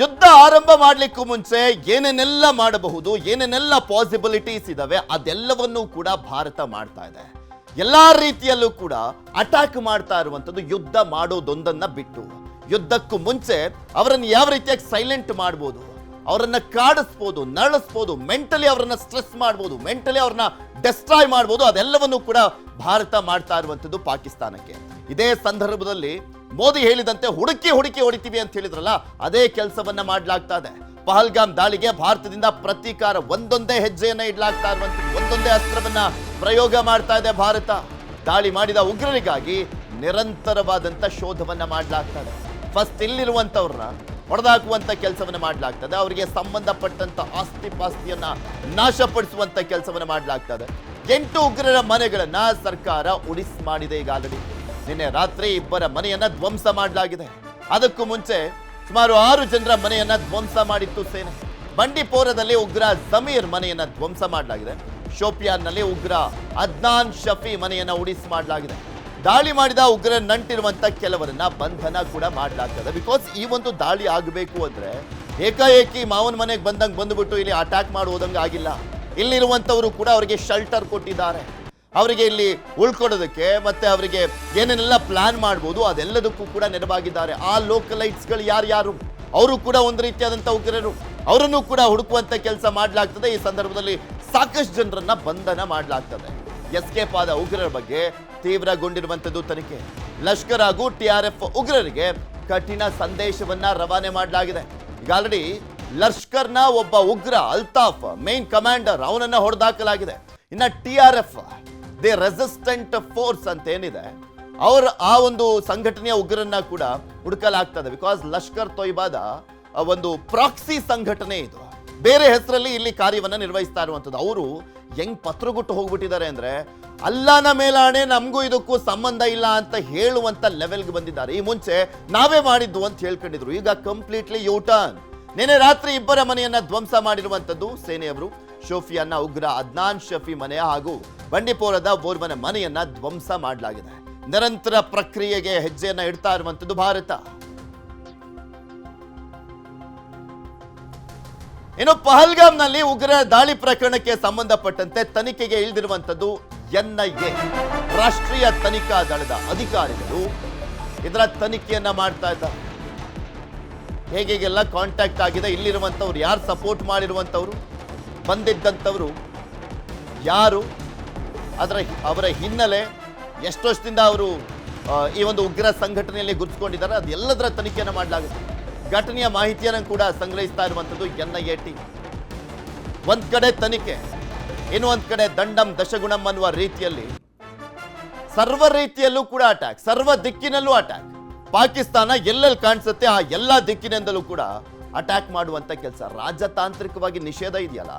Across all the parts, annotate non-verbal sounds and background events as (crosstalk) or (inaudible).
ಯುದ್ಧ ಆರಂಭ ಮಾಡಲಿಕ್ಕೂ ಮುಂಚೆ ಏನೇನೆಲ್ಲ ಮಾಡಬಹುದು, ಏನೇನೆಲ್ಲ ಪಾಸಿಬಿಲಿಟೀಸ್ ಇದಾವೆ, ಅದೆಲ್ಲವನ್ನೂ ಕೂಡ ಭಾರತ ಮಾಡ್ತಾ ಇದೆ. ಎಲ್ಲ ರೀತಿಯಲ್ಲೂ ಕೂಡ ಅಟ್ಯಾಕ್ ಮಾಡ್ತಾ ಇರುವಂತದ್ದು ಯುದ್ಧ ಮಾಡೋದೊಂದನ್ನ ಬಿಟ್ಟು. ಯುದ್ಧಕ್ಕೂ ಮುಂಚೆ ಅವರನ್ನು ಯಾವ ರೀತಿಯಾಗಿ ಸೈಲೆಂಟ್ ಮಾಡ್ಬೋದು, ಅವರನ್ನ ಕಾಡಿಸ್ಬೋದು, ನರಳಿಸ್ಬೋದು ಮೆಂಟಲಿ ಅವರನ್ನ ಸ್ಟ್ರೆಸ್ ಮಾಡ್ಬೋದು ಮೆಂಟಲಿ ಅವ್ರನ್ನ ಡೆಸ್ಟ್ರಾಯ್ ಮಾಡ್ಬೋದು, ಅದೆಲ್ಲವನ್ನೂ ಕೂಡ ಭಾರತ ಮಾಡ್ತಾ ಇರುವಂತದ್ದು ಪಾಕಿಸ್ತಾನಕ್ಕೆ. ಇದೇ ಸಂದರ್ಭದಲ್ಲಿ ಮೋದಿ ಹೇಳಿದಂತೆ ಹುಡುಕಿ ಹುಡುಕಿ ಹೊಡಿತೀವಿ ಅಂತ ಹೇಳಿದ್ರಲ್ಲ, ಅದೇ ಕೆಲಸವನ್ನ ಮಾಡಲಾಗ್ತಾ ಇದೆ. ಪಹಲ್ಗಾಮ್ ದಾಳಿಗೆ ಭಾರತದಿಂದ ಪ್ರತೀಕಾರ, ಒಂದೊಂದೇ ಹೆಜ್ಜೆಯನ್ನ ಇಡಲಾಗ್ತಾ ಇರುವಂತಹ ಒಂದೊಂದೇ ಅಸ್ತ್ರವನ್ನ ಪ್ರಯೋಗ ಮಾಡ್ತಾ ಇದೆ ಭಾರತ. ದಾಳಿ ಮಾಡಿದ ಉಗ್ರರಿಗಾಗಿ ನಿರಂತರವಾದಂತ ಶೋಧವನ್ನ ಮಾಡ್ಲಾಗ್ತದೆ ಫಸ್ಟ್ ಇಲ್ಲಿರುವಂತವ್ರನ್ನ ಹೊಡೆದಾಕುವಂತ ಕೆಲಸವನ್ನ ಮಾಡಲಾಗ್ತದೆ ಅವರಿಗೆ ಸಂಬಂಧಪಟ್ಟಂತ ಆಸ್ತಿ ಪಾಸ್ತಿಯನ್ನ ನಾಶಪಡಿಸುವಂತ ಕೆಲಸವನ್ನ ಮಾಡಲಾಗ್ತದೆ ಎಂಟು ಉಗ್ರರ ಮನೆಗಳನ್ನ ಸರ್ಕಾರ ಉಡಿಸ್ ಮಾಡಿದೆ ಈಗ ಆಲ್ರೆಡಿ ನಿನ್ನೆ ರಾತ್ರಿ ಇಬ್ಬರ ಮನೆಯನ್ನ ಧ್ವಂಸ ಮಾಡಲಾಗಿದೆ. ಅದಕ್ಕೂ ಮುಂಚೆ ಸುಮಾರು ಆರು ಜನರ ಮನೆಯನ್ನ ಧ್ವಂಸ ಮಾಡಿತ್ತು ಸೇನೆ. ಬಂಡಿಪೋರದಲ್ಲಿ ಉಗ್ರ ಸಮೀರ್ ಮನೆಯನ್ನ ಧ್ವಂಸ ಮಾಡಲಾಗಿದೆ. ಶೋಪಿಯಾನ್ನಲ್ಲಿ ಉಗ್ರ ಅದ್ನಾನ್ ಶಫಿ ಮನೆಯನ್ನ ಉಡಿಸ್ ಮಾಡಲಾಗಿದೆ. ದಾಳಿ ಮಾಡಿದ ಉಗ್ರ ನಂಟಿರುವಂತ ಕೆಲವರನ್ನ ಬಂಧನ ಕೂಡ ಮಾಡಲಾಗ್ತದೆ. ಬಿಕಾಸ್ ಈ ಒಂದು ದಾಳಿ ಆಗಬೇಕು ಅಂದ್ರೆ ಏಕಾಏಕಿ ಮಾವನ ಮನೆಗೆ ಬಂದಂಗೆ ಬಂದ್ಬಿಟ್ಟು ಇಲ್ಲಿ ಅಟ್ಯಾಕ್ ಮಾಡಿ ಆಗಿಲ್ಲ. ಇಲ್ಲಿರುವಂತವರು ಕೂಡ ಅವರಿಗೆ ಶೆಲ್ಟರ್ ಕೊಟ್ಟಿದ್ದಾರೆ. ಅವರಿಗೆ ಇಲ್ಲಿ ಉಳ್ಕೊಡೋದಕ್ಕೆ ಮತ್ತೆ ಅವರಿಗೆ ಏನೇನೆಲ್ಲ ಪ್ಲಾನ್ ಮಾಡ್ಬೋದು, ಅದೆಲ್ಲದಕ್ಕೂ ಕೂಡ ನೆರವಾಗಿದ್ದಾರೆ. ಆ ಲೋಕಲೈಟ್ಸ್ಗಳು ಯಾರ್ಯಾರು? ಅವರು ಕೂಡ ಒಂದು ರೀತಿಯಾದಂಥ ಉಗ್ರರು. ಅವರನ್ನು ಕೂಡ ಹುಡುಕುವಂತ ಕೆಲಸ ಮಾಡಲಾಗ್ತದೆ. ಈ ಸಂದರ್ಭದಲ್ಲಿ ಸಾಕಷ್ಟು ಜನರನ್ನ ಬಂಧನ ಮಾಡಲಾಗ್ತದೆ. ಎಸ್ಕೇಪ್ ಆದ ಉಗ್ರರ ಬಗ್ಗೆ ತೀವ್ರಗೊಂಡಿರುವಂತದ್ದು ತನಿಖೆ. ಲಷ್ಕರ್ ಹಾಗೂ ಟಿಆರ್ಎಫ್ ಉಗ್ರರಿಗೆ ಕಠಿಣ ಸಂದೇಶವನ್ನ ರವಾನೆ ಮಾಡಲಾಗಿದೆ. ಈಗ ಆಲ್ರೆಡಿ ಲಷ್ಕರ್ನ ಒಬ್ಬ ಉಗ್ರ ಅಲ್ತಾಫ್ ಮೇನ್ ಕಮಾಂಡರ್ ಅವನನ್ನ ಹೊಡೆದಾಕಲಾಗಿದೆ. ಇನ್ನ T R F the resistant force ಅಂತ ಏನಿದೆ, ಅವರ ಆ ಒಂದು ಸಂಘಟನೆಯ ಉಗ್ರನ್ನ ಕೂಡ ಹುಡುಕಲಾಗ್ತದೆ. ಬಿಕಾಸ್ ಲಷ್ಕರ್ ತೊಯ್ಬಾದ ಒಂದು ಪ್ರಾಕ್ಸಿ ಸಂಘಟನೆ ಇದು. ಬೇರೆ ಹೆಸರಲ್ಲಿ ಇಲ್ಲಿ ಕಾರ್ಯವನ್ನು ನಿರ್ವಹಿಸ್ತಾ ಇರುವಂಥದ್ದು. ಅವರು ಹೆಂಗ್ ಪತ್ರಗುಟ್ಟು ಹೋಗ್ಬಿಟ್ಟಿದ್ದಾರೆ ಅಂದ್ರೆ, ಅಲ್ಲಾನ ಮೇಲಾಣೆ ನಮಗೂ ಇದಕ್ಕೂ ಸಂಬಂಧ ಇಲ್ಲ ಅಂತ ಹೇಳುವಂತ ಲೆವೆಲ್ಗೆ ಬಂದಿದ್ದಾರೆ. ಈ ಮುಂಚೆ ನಾವೇ ಮಾಡಿದ್ದು ಅಂತ ಹೇಳ್ಕೊಂಡಿದ್ರು. ಈಗ ಕಂಪ್ಲೀಟ್ಲಿ ಯೂಟರ್ನ್ ನಿನ್ನೆ ರಾತ್ರಿ ಇಬ್ಬರ ಮನೆಯನ್ನ ಧ್ವಂಸ ಮಾಡಿರುವಂತದ್ದು ಸೇನೆಯವರು. ಶೋಫಿಯನ್ನ ಉಗ್ರ ಅದ್ನಾನ್ ಶಫಿ ಮನೆ ಹಾಗೂ ಬಂಡಿಪೋರದ ಓರ್ವನ ಮನೆಯನ್ನ ಧ್ವಂಸ ಮಾಡಲಾಗಿದೆ. ನಿರಂತರ ಪ್ರಕ್ರಿಯೆಗೆ ಹೆಜ್ಜೆಯನ್ನ ಇಡ್ತಾ ಇರುವಂತದ್ದು ಭಾರತ. ಇನ್ನು ಪಹಲ್ಗಾಮ್ನಲ್ಲಿ ಉಗ್ರ ದಾಳಿ ಪ್ರಕರಣಕ್ಕೆ ಸಂಬಂಧಪಟ್ಟಂತೆ ತನಿಖೆಗೆ ಇಳಿದಿರುವಂತದ್ದು ಎನ್ಐಎ ರಾಷ್ಟ್ರೀಯ ತನಿಖಾ ದಳದ ಅಧಿಕಾರಿಗಳು ಇದರ ತನಿಖೆಯನ್ನ ಮಾಡ್ತಾ ಇದ್ದಾರೆ. ಹೇಗೆಲ್ಲ ಕಾಂಟ್ಯಾಕ್ಟ್ ಆಗಿದೆ, ಇಲ್ಲಿರುವಂಥವ್ರು ಯಾರು ಸಪೋರ್ಟ್ ಮಾಡಿರುವಂಥವ್ರು? ಬಂದಿದ್ದಂಥವ್ರು ಯಾರು? ಅದರ ಅವರ ಹಿನ್ನೆಲೆ ಎಷ್ಟು ವರ್ಷದಿಂದ ಅವರು ಈ ಒಂದು ಉಗ್ರ ಸಂಘಟನೆಯಲ್ಲಿ ಗುರುತಿಸ್ಕೊಂಡಿದ್ದಾರೆ, ಅದೆಲ್ಲದರ ತನಿಖೆಯನ್ನು ಮಾಡಲಾಗುತ್ತೆ. ಘಟನೆಯ ಮಾಹಿತಿಯನ್ನು ಕೂಡ ಸಂಗ್ರಹಿಸ್ತಾ ಇರುವಂಥದ್ದು ಎನ್ ಐ ಎ ಟಿ. ಒಂದು ಕಡೆ ತನಿಖೆ, ಇನ್ನು ಒಂದು ಕಡೆ ದಂಡಂ ದಶಗುಣಂ ಅನ್ನುವ ರೀತಿಯಲ್ಲಿ, ಸರ್ವ ರೀತಿಯಲ್ಲೂ ಕೂಡ ಅಟ್ಯಾಕ್ ಸರ್ವ ದಿಕ್ಕಿನಲ್ಲೂ ಅಟ್ಯಾಕ್ ಪಾಕಿಸ್ತಾನ ಎಲ್ಲೆಲ್ಲಿ ಕಾಣಿಸುತ್ತೆ, ಆ ಎಲ್ಲ ದಿಕ್ಕಿನಿಂದಲೂ ಕೂಡ ಅಟ್ಯಾಕ್ ಮಾಡುವಂಥ ಕೆಲಸ. ರಾಜತಾಂತ್ರಿಕವಾಗಿ ನಿಷೇಧ ಇದೆಯಲ್ಲ?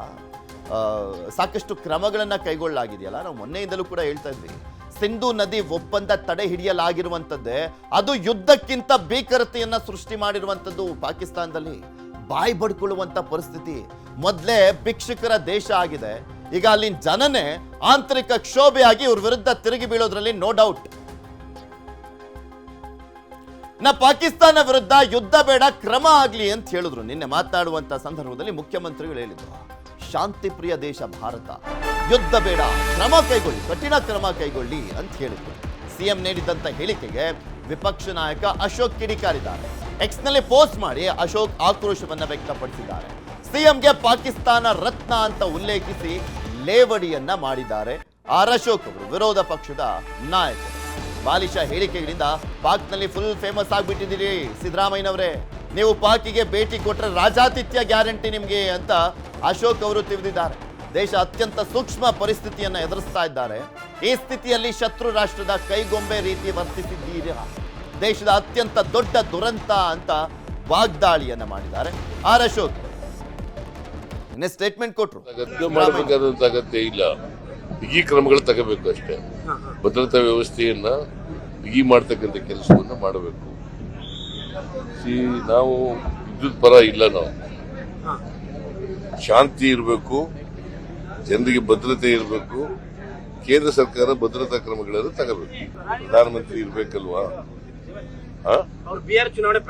ಸಾಕಷ್ಟು ಕ್ರಮಗಳನ್ನ ಕೈಗೊಳ್ಳಲಾಗಿದೆಯಲ್ಲ? ನಾವು ಮೊನ್ನೆಯಿಂದಲೂ ಕೂಡ ಹೇಳ್ತಾ ಇದ್ವಿ. ಸಿಂಧು ನದಿ ಒಪ್ಪಂದ ತಡೆ ಹಿಡಿಯಲಾಗಿರುವಂಥದ್ದೇ, ಅದು ಯುದ್ಧಕ್ಕಿಂತ ಭೀಕರತೆಯನ್ನ ಸೃಷ್ಟಿ ಮಾಡಿರುವಂಥದ್ದು ಪಾಕಿಸ್ತಾನದಲ್ಲಿ. ಬಾಯಿ ಬಡ್ಕೊಳ್ಳುವಂತ ಪರಿಸ್ಥಿತಿ ಮೊದಲೇ ಭಿಕ್ಷುಕರ ದೇಶ ಆಗಿದೆ. ಈಗ ಅಲ್ಲಿನ ಜನನೇ ಆಂತರಿಕ ಕ್ಷೋಭೆಯಾಗಿ ಇವ್ರ ವಿರುದ್ಧ ತಿರುಗಿ ಬೀಳೋದ್ರಲ್ಲಿ ನೋ ಡೌಟ್ ನಾ ಪಾಕಿಸ್ತಾನ ವಿರುದ್ಧ ಯುದ್ಧ ಬೇಡ, ಕ್ರಮ ಆಗ್ಲಿ ಅಂತ ಹೇಳಿದ್ರು. ನಿನ್ನೆ ಮಾತನಾಡುವಂತ ಸಂದರ್ಭದಲ್ಲಿ ಮುಖ್ಯಮಂತ್ರಿಗಳು ಹೇಳಿದ್ರು ಶಾಂತಿ ಪ್ರಿಯ ದೇಶ ಭಾರತ. ಯುದ್ಧ ಬೇಡ, ಕ್ರಮ ಕೈಗೊಳ್ಳಿ, ಕಠಿಣ ಕ್ರಮ ಕೈಗೊಳ್ಳಿ ಅಂತ ಹೇಳಿದ್ರು. ಸಿಎಂ ನೀಡಿದಂತ ಹೇಳಿಕೆಗೆ ವಿಪಕ್ಷ ನಾಯಕ ಅಶೋಕ್ ಕಿಡಿಕಾರಿದ್ದಾರೆ. ಎಕ್ಸ್ನಲ್ಲಿ ಪೋಸ್ಟ್ ಮಾಡಿ ಅಶೋಕ್ ಆಕ್ರೋಶವನ್ನ ವ್ಯಕ್ತಪಡಿಸಿದ್ದಾರೆ. ಸಿಎಂಗೆ ಪಾಕಿಸ್ತಾನ ರತ್ನ ಅಂತ ಉಲ್ಲೇಖಿಸಿ ಲೇವಡಿಯನ್ನ ಮಾಡಿದ್ದಾರೆ ಆರ್ ಅಶೋಕ್ ಅವರು, ವಿರೋಧ ಪಕ್ಷದ ನಾಯಕ ಬಾಲಿಶ ಹೇಳಿಕೆಗಳಿಂದ ಪಾಕ್ನಲ್ಲಿ ಫುಲ್ ಫೇಮಸ್ ಆಗಿಬಿಟ್ಟಿದ್ದೀರಿ ಸಿದ್ದರಾಮಯ್ಯನವರೇ. ನೀವು ಪಾಕಿಗೆ ಭೇಟಿ ಕೊಟ್ಟರೆ ರಾಜಾತಿಥ್ಯ ಗ್ಯಾರಂಟಿ ನಿಮಗೆ ಅಂತ ಅಶೋಕ್ ಅವರು ತಿಳಿದಿದ್ದಾರೆ. ದೇಶ ಅತ್ಯಂತ ಸೂಕ್ಷ್ಮ ಪರಿಸ್ಥಿತಿಯನ್ನ ಎದುರಿಸ್ತಾ ಇದ್ದಾರೆ. ಈ ಸ್ಥಿತಿಯಲ್ಲಿ ಶತ್ರು ರಾಷ್ಟ್ರದ ಕೈಗೊಂಬೆ ರೀತಿ ವರ್ತಿಸಿದ್ದೀರಾ? ದೇಶದ ಅತ್ಯಂತ ದೊಡ್ಡ ದುರಂತ ಅಂತ ವಾಗ್ದಾಳಿಯನ್ನ ಮಾಡಿದ್ದಾರೆ. ಆರ್ ಅಶೋಕ್ ನಿನ್ನೆ ಸ್ಟೇಟ್ಮೆಂಟ್ ಕೊಟ್ಟರು ಮಾಡಬೇಕಾದಂತ ಅಗತ್ಯ ಇಲ್ಲ. ಬಿಗಿ ಕ್ರಮಗಳು ತಗೋಬೇಕು ಅಷ್ಟೇ. ಭದ್ರತಾ ವ್ಯವಸ್ಥೆಯನ್ನ ಬಿಗಿ ಮಾಡ್ತಕ್ಕಂಥ ಕೆಲಸವನ್ನ ಮಾಡಬೇಕು. ನಾವು ವಿದ್ಯುತ್ ಪರ ಇಲ್ಲ ನಾವು. ಶಾಂತಿ ಇರಬೇಕು ಜನರಿಗೆ ಭದ್ರತೆ ಇರಬೇಕು ಕೇಂದ್ರ ಸರ್ಕಾರ ಭದ್ರತಾ ಕ್ರಮಗಳನ್ನು ತಗೋಬೇಕು. ಪ್ರಧಾನಮಂತ್ರಿ ಇರ್ಬೇಕಲ್ವಾ? ಚುನಾವಣೆ